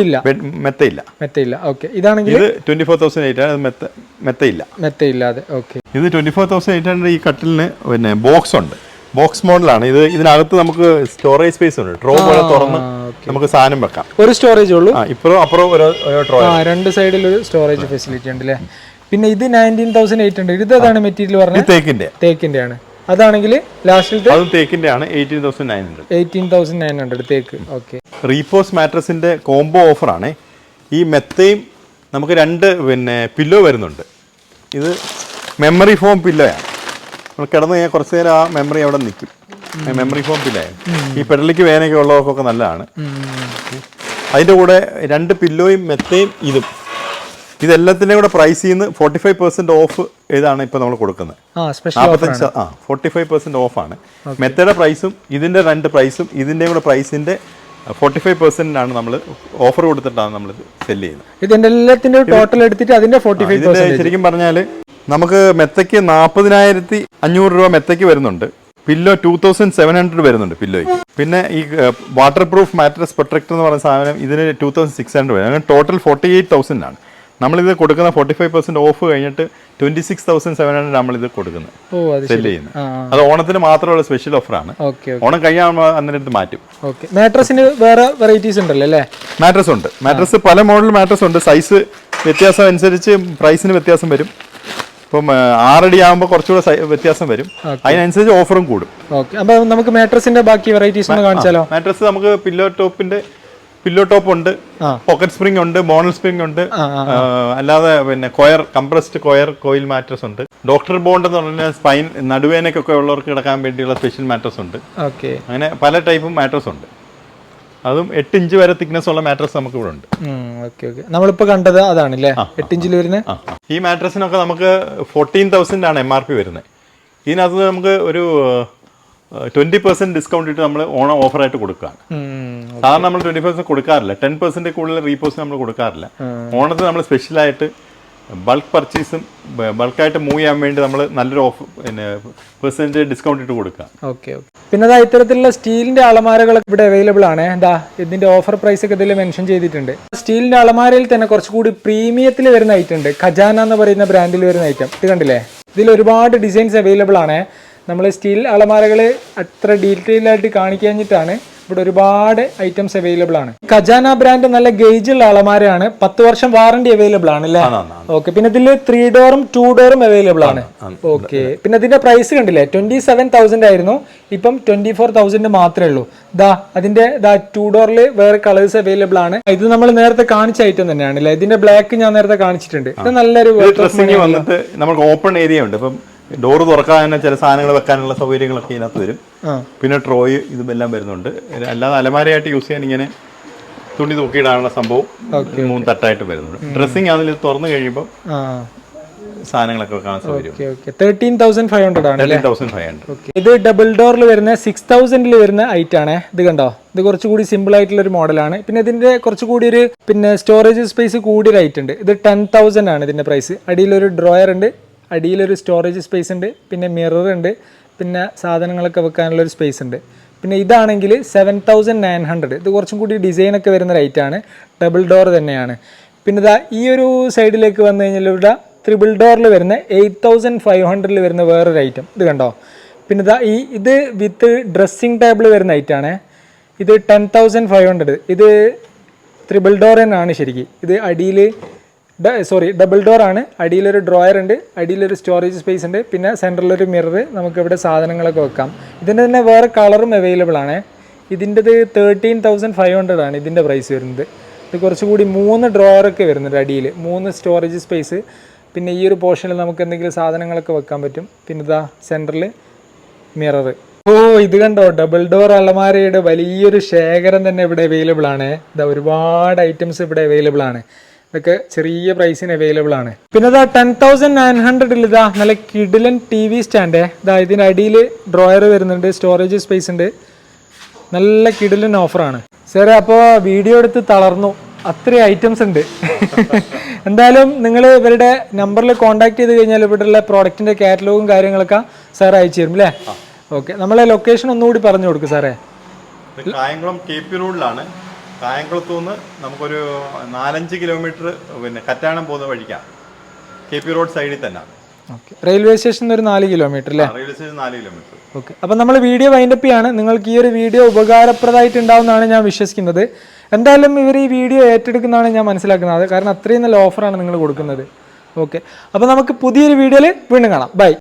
ഇല്ല. മെത്തയില്ല. മെത്തയില്ല. ഓക്കെ ഇതാണെങ്കിൽ ഇത് ട്വന്റി ഫോർ തൗസൻഡ് എയ്റ്റ് മെത്ത മെത്തയില്ല. മെത്തയില്ലാതെ. ഓക്കെ ഇത് twenty four thousand eight hundred ഈ കട്ടിലിന് പിന്നെ ബോക്സ് ഉണ്ട്. ബോക്സ് മോഡലാണ് ഇത് ഇതിനകത്ത് നമുക്ക് സ്റ്റോറേജ് സ്പേസ് ഉണ്ട്. ട്രോ പോലെ തുറന്ന് നമുക്ക് സാധനം വെക്കാം. ഒരു സ്റ്റോറേജ് ഉള്ളൂ. ഇപ്പുറം അപ്പുറം ഓരോ ട്രോ രണ്ട് സൈഡിൽ ഒരു സ്റ്റോറേജ് ഫെസിലിറ്റി ഉണ്ട് അല്ലേ പിന്നെ ഇത് നയന്റീൻ തൗസൻഡ് എയ്റ്റ് ഹൺഡ്രഡ് ഇത് ഏതാണ് മെറ്റീരിയൽ പറഞ്ഞത്? തേക്കിന്റെ തേക്കിന്റെ. ആണ് അതാണെങ്കിൽ ലാസ്റ്റിൽ അതും തേക്കിന്റെ ആണ് eighteen thousand nine hundred. Eighteen thousand nine hundred തേക്ക്. ഓക്കെ. റീപോസ് മാട്രസിന്റെ കോംബോ ഓഫറാണ്. ഈ മെത്തയും നമുക്ക് രണ്ട് പിന്നെ പില്ലോ വരുന്നുണ്ട്. ഇത് മെമ്മറി ഫോം പില്ലോയാണ്. നമ്മൾ കിടന്നു കഴിഞ്ഞാൽ കുറച്ച് നേരം ആ മെമ്മറി അവിടെ നിൽക്കും. മെമ്മറി ഫോം പില്ലോയാണ്. ഈ പെടലിക്ക് വേനയൊക്കെ ഉള്ളവർക്കൊക്കെ നല്ലതാണ്. അതിന്റെ കൂടെ രണ്ട് പില്ലോയും മെത്തയും ഇതും. ഇതെല്ലാത്തിന്റെയും കൂടെ പ്രൈസ് ചെയ്യുന്ന ഫോർട്ടി ഫൈവ് പെർസെന്റ് ഓഫ് ഏതാണ് ഇപ്പോൾ നമ്മൾ കൊടുക്കുന്നത് നാൽപ്പത്തഞ്ച് ആ ഫോർട്ടി ഫൈവ് പെർസെന്റ് ഓഫാണ് മെത്തയുടെ പ്രൈസും ഇതിന്റെ രണ്ട് പ്രൈസും ഇതിന്റെയും കൂടെ പ്രൈസിന്റെ ഫോർട്ടി ഫൈവ് പെർസെന്റിനാണ് നമ്മൾ ഓഫർ കൊടുത്തിട്ടാണ് നമ്മൾ സെൽ ചെയ്യുന്നത്. ടോട്ടൽ എടുത്തിട്ട് ഫോർട്ടി ഫൈവ് ശരിക്കും പറഞ്ഞാൽ നമുക്ക് മെത്തയ്ക്ക് നാൽപ്പതിനായിരത്തി അഞ്ഞൂറ് രൂപ മെത്തയ്ക്ക് വരുന്നുണ്ട്. Pillow two thousand seven hundred വരുന്നുണ്ട് പില്ലോയ്ക്ക്. പിന്നെ ഈ വാട്ടർ പ്രൂഫ് മാട്രസ് പ്രൊട്ടക്ടർ എന്ന് പറയുന്ന സാധനം ഇതിന് ടൂ തൗസൻഡ് സിക്സ് ഹൺഡ്രഡ് വരും. അങ്ങനെ ടോട്ടൽ ഫോർട്ടി എയ്റ്റ് തൗസൻഡ് ആണ്. നമ്മളിത് കൊടുക്കുന്ന ഫോർട്ടി ഫൈവ് പെർസെന്റ് ഓഫ് കഴിഞ്ഞിട്ട് twenty six thousand seven hundred നമ്മളിത് കൊടുക്കുന്നത് സെൽ ചെയ്യുന്നത് അത് ഓണത്തിന് മാത്രമുള്ള സ്പെഷ്യൽ ഓഫറാണ് ആണ്. ഓണം കഴിയാൻ അന്നേരത്ത് മാറ്റും. മാട്രസിന് വേറെ വെറൈറ്റീസ് ഉണ്ടല്ലോ അല്ലേ? മാട്രസ് ഉണ്ട്. മാട്രസ് പല മോഡൽ മാട്രസ് ഉണ്ട്. സൈസ് വ്യത്യാസം അനുസരിച്ച് പ്രൈസിന് വ്യത്യാസം വരും. ഇപ്പം ആറടി ആകുമ്പോൾ കുറച്ചുകൂടെ വ്യത്യാസം വരും. അതിനനുസരിച്ച് ഓഫറും കൂടും. നമുക്ക് മാട്രസിന്റെ ബാക്കി വെറൈറ്റീസ് കാണിച്ചാലോ? മാട്രസ് നമുക്ക് പില്ലോ ടോപ്പിന്റെ പില്ലോ ടോപ്പ് ഉണ്ട്. പോക്കറ്റ് സ്പ്രിംഗ് ഉണ്ട് മോണൽ സ്പ്രിംഗ് ഉണ്ട്. അല്ലാതെ പിന്നെ coir compressed coir coil mattress ഉണ്ട്. ഡോക്ടർ ബോണ്ട് എന്ന് പറഞ്ഞാൽ സ്പൈൻ നടുവേനൊക്കെ ഉള്ളവർക്ക് കിടക്കാൻ വേണ്ടിയുള്ള സ്പെഷ്യൽ മാറ്റസ് ഉണ്ട്. ഓക്കെ. അങ്ങനെ പല ടൈപ്പും മാറ്റസ് ഉണ്ട്. അതും എട്ട് ഇഞ്ച് വരെ തിക്നെസ് ഉള്ള മാട്രസ് നമുക്ക് ഇവിടെ ഉണ്ട്. നമ്മളിപ്പോ കണ്ടത് അതാണല്ലേ? എട്ട് ഇഞ്ചിൽ വരുന്നത്. ഈ മാട്രസിനൊക്കെ നമുക്ക് ഫോർട്ടീൻ തൗസൻഡ് ആണ് എം ആർ പി വരുന്നത്. ഇതിനകത്ത് നമുക്ക് ഒരു ട്വന്റി പെർസെന്റ് ഡിസ്കൗണ്ട് ഇട്ട് നമ്മൾ ഓണം ഓഫറായിട്ട് കൊടുക്കുകയാണ്. സാധാരണ നമ്മൾ ട്വന്റി പെർസെന്റ് കൊടുക്കാറില്ല. ടെൻ പെർസെന്റ് കൂടുതൽ റീപോസ്റ്റ് നമ്മൾ കൊടുക്കാറില്ല. ഓണത്തിന് നമ്മൾ സ്പെഷ്യലായിട്ട് ബൾക്ക് പർച്ചേസും ബൾക്കായിട്ട് മൂവ് ചെയ്യാൻ വേണ്ടി നമ്മൾ നല്ലൊരു ഓഫർ പിന്നെ ഡിസ്കൗണ്ട് ഇട്ട് കൊടുക്കുക ഓക്കെ ഓക്കെ പിന്നെ അതാ ഇത്തരത്തിലുള്ള സ്റ്റീലിന്റെ അളമാരകൾ ഇവിടെ അവൈലബിൾ ആണ്. എന്താ ഇതിന്റെ ഓഫർ പ്രൈസ് ഒക്കെ ഇതിൽ മെൻഷൻ ചെയ്തിട്ടുണ്ട്. സ്റ്റീലിന്റെ അളമാരയിൽ തന്നെ കുറച്ചുകൂടി പ്രീമിയത്തിൽ വരുന്ന ഐറ്റം ഉണ്ട്. ഖജാന എന്ന് പറയുന്ന ബ്രാൻഡിൽ വരുന്ന ഐറ്റം ഇത് കണ്ടില്ലേ? ഇതിൽ ഒരുപാട് ഡിസൈൻസ് അവൈലബിൾ ആണ്. നമ്മൾ സ്റ്റീൽ അലമാരകൾ അത്ര ഡീറ്റെയിൽ ആയിട്ട് കാണിക്കഴിഞ്ഞിട്ടാണ് ഇവിടെ ഒരുപാട് ഐറ്റംസ് അവൈലബിൾ ആണ്. ഖജാന ബ്രാൻഡ് നല്ല ഗേജ് ഉള്ള അളമാരാണ് പത്ത് വർഷം വാറണ്ടി അവൈലബിൾ ആണ് അല്ലേ. ഓക്കെ പിന്നെ ഇതിൽ ത്രീ ഡോറും ടു ഡോറും അവൈലബിൾ ആണ്. ഓക്കെ പിന്നെ അതിന്റെ പ്രൈസ് കണ്ടില്ലേ? ട്വന്റി സെവൻ തൗസൻഡ് ആയിരുന്നു. ഇപ്പം ട്വന്റി ഫോർ തൗസൻഡ് മാത്രമേ ഉള്ളൂ. ദാ അതിന്റെ ദാ ടു ഡോറിൽ വേറെ കളേഴ്സ് അവൈലബിൾ ആണ്. ഇത് നമ്മൾ നേരത്തെ കാണിച്ച ഐറ്റം തന്നെയാണ് അല്ലേ? ഇതിന്റെ ബ്ലാക്ക് ഞാൻ നേരത്തെ കാണിച്ചിട്ടുണ്ട്. ഇത് നല്ലൊരു വന്നിട്ട് നമുക്ക് ഓപ്പൺ ഏരിയ ഉണ്ട്. ഇപ്പം ഡോറ് തുറക്കാൻ തന്നെ ചില സാധനങ്ങൾ വെക്കാനുള്ള സൗകര്യങ്ങളൊക്കെ ഇതിനകത്ത് വരും. പിന്നെ ട്രോയ് ഇതും എല്ലാം വരുന്നുണ്ട് അല്ലാതെ അലമാരയായിട്ട് യൂസ് ചെയ്യാൻ ഇങ്ങനെ തുണി തൂക്കിയിടാനുള്ള സംഭവം മൂന്ന് തട്ടായിട്ട് വരുന്നുണ്ട്. ഡ്രസ്സിങ് അതിൽ തുറന്നു കഴിയുമ്പോൾ സാധനങ്ങളൊക്കെ വെക്കാൻ സൗകര്യം. ഇത് ഡബിൾ ഡോറിൽ വരുന്ന സിക്സ് തൗസൻഡിൽ വരുന്ന ഐറ്റ് ആണ്. ഇത് കണ്ടോ? ഇത് കുറച്ചുകൂടി സിമ്പിൾ ആയിട്ടുള്ള ഒരു മോഡലാണ് പിന്നെ ഇതിന്റെ കുറച്ചുകൂടി ഒരു പിന്നെ സ്റ്റോറേജ് സ്പേസ് കൂടിയ ഐറ്റ് ഉണ്ട്. ഇത് ടെൻ തൗസൻഡ് ആണ് ഇതിന്റെ പ്രൈസ് അടിയിൽ ഒരു ഡ്രോയർ ഉണ്ട്. അടിയിലൊരു സ്റ്റോറേജ് സ്പേസ് ഉണ്ട് പിന്നെ മിറർ ഉണ്ട് പിന്നെ സാധനങ്ങളൊക്കെ വെക്കാനുള്ളൊരു സ്പേസ് ഉണ്ട്. പിന്നെ ഇതാണെങ്കിൽ സെവൻ തൗസൻഡ് നയൻ ഹൺഡ്രഡ് ഇത് കുറച്ചും കൂടി ഡിസൈൻ ഒക്കെ വരുന്ന റൈറ്റ് ആണ്. ഡബിൾ ഡോർ തന്നെയാണ്. പിന്നെ ഇതാ ഈ ഒരു സൈഡിലേക്ക് വന്നു കഴിഞ്ഞാൽ ഇവിടെ ത്രിബിൾ ഡോറിൽ വരുന്ന എയ്റ്റ് തൗസൻഡ് ഫൈവ് ഹൺഡ്രഡിൽ വരുന്ന വേറൊരു ഐറ്റം ഇത് കണ്ടോ? പിന്നെ ഇതാ ഈ ഇത് വിത്ത് ഡ്രസ്സിങ് ടേബിൾ വരുന്ന ഐറ്റാണ് ഇത് ടെൻ തൗസൻഡ് ഫൈവ് ഹൺഡ്രഡ് ഇത് ത്രിബിൾ ഡോർ തന്നെയാണ് ശരിക്കും. ഇത് അടിയിൽ സോറി ഡബിൾ ഡോർ ആണ്. അടിയിലൊരു ഡ്രോയർ ഉണ്ട് അടിയിലൊരു സ്റ്റോറേജ് സ്പേസ് ഉണ്ട് പിന്നെ സെന്ററിലൊരു മിറർ നമുക്ക് ഇവിടെ സാധനങ്ങളൊക്കെ വെക്കാം. ഇതിന്റെ തന്നെ വേറെ കളറും അവൈലബിൾ ആണ്. ഇതിന്റെത് തേർട്ടീൻ തൗസൻഡ് ഫൈവ് ഹൺഡ്രഡ് ആണ് ഇതിന്റെ പ്രൈസ് വരുന്നത്. ഇത് കുറച്ചുകൂടി മൂന്ന് ഡ്രോയറൊക്കെ വരുന്നുണ്ട് അടിയിൽ മൂന്ന് സ്റ്റോറേജ് സ്പേസ് പിന്നെ ഈ ഒരു പോർഷനിൽ നമുക്ക് എന്തെങ്കിലും സാധനങ്ങളൊക്കെ വെക്കാൻ പറ്റും. പിന്നെ ഇതാ സെന്ററിൽ മിറർ ഓ ഇത് കണ്ടോ? ഡബിൾ ഡോർ അലമാരയുടെ വലിയൊരു ശേഖരം തന്നെ ഇവിടെ അവൈലബിൾ ആണ്. ഇതാ ഒരുപാട് ഐറ്റംസ് ഇവിടെ അവൈലബിൾ ആണ്. ഇതൊക്കെ ചെറിയ പ്രൈസിന് അവൈലബിൾ ആണ്. പിന്നെ ഇതാ ടെൻ തൗസൻഡ് നയൻ ഹൺഡ്രഡിൽ ഇതാ നല്ല കിഡിലൻ ടി വി സ്റ്റാൻഡ് ഇതാ ഇതിന്റെ അടിയിൽ ഡ്രോയർ വരുന്നുണ്ട് സ്റ്റോറേജ് സ്പേസ് ഉണ്ട്. നല്ല കിഡിലൻ ഓഫറാണ് സാറേ അപ്പോൾ വീഡിയോ എടുത്ത് തളർന്നു. അത്രയും ഐറ്റംസ് ഉണ്ട്. എന്തായാലും നിങ്ങൾ ഇവരുടെ നമ്പറിൽ കോൺടാക്ട് ചെയ്ത് കഴിഞ്ഞാൽ ഇവിടെയുള്ള പ്രോഡക്റ്റിന്റെ കാറ്റലോഗും കാര്യങ്ങളൊക്കെ സാർ അയച്ചു തരും അല്ലേ ഓക്കെ നമ്മളെ ലൊക്കേഷൻ ഒന്നുകൂടി പറഞ്ഞു കൊടുക്കും സാറേ കായംകുളം കെ പി റോഡിലാണ് കായംകുളത്തു നിന്ന് നമുക്കൊരു നാലഞ്ച് കിലോമീറ്റർ പിന്നെ കറ്റാണം പോകുന്ന വഴിക്കാണ് കെ പി റോഡ് സൈഡിൽ തന്നെ. റെയിൽവേ സ്റ്റേഷൻ ഒരു നാല് കിലോമീറ്റർ അല്ലേ? റെയിൽവേ സ്റ്റേഷൻ നാല് കിലോമീറ്റർ. ഓക്കെ. അപ്പം നമ്മൾ വീഡിയോ വൈൻഡപ്പ് ചെയ്യാണ്. നിങ്ങൾക്ക് ഈ ഒരു വീഡിയോ ഉപകാരപ്രദമായിട്ട് ഉണ്ടാവുമെന്നാണ് ഞാൻ വിശ്വസിക്കുന്നത്. എന്തായാലും ഇവർ ഈ വീഡിയോ ഏറ്റെടുക്കുന്നതാണ് ഞാൻ മനസ്സിലാക്കുന്നത്. കാരണം അത്രയും നല്ല ഓഫറാണ് നിങ്ങൾ കൊടുക്കുന്നത്. ഓക്കെ. അപ്പോൾ നമുക്ക് പുതിയൊരു വീഡിയോയിൽ വീണ്ടും കാണാം. ബൈ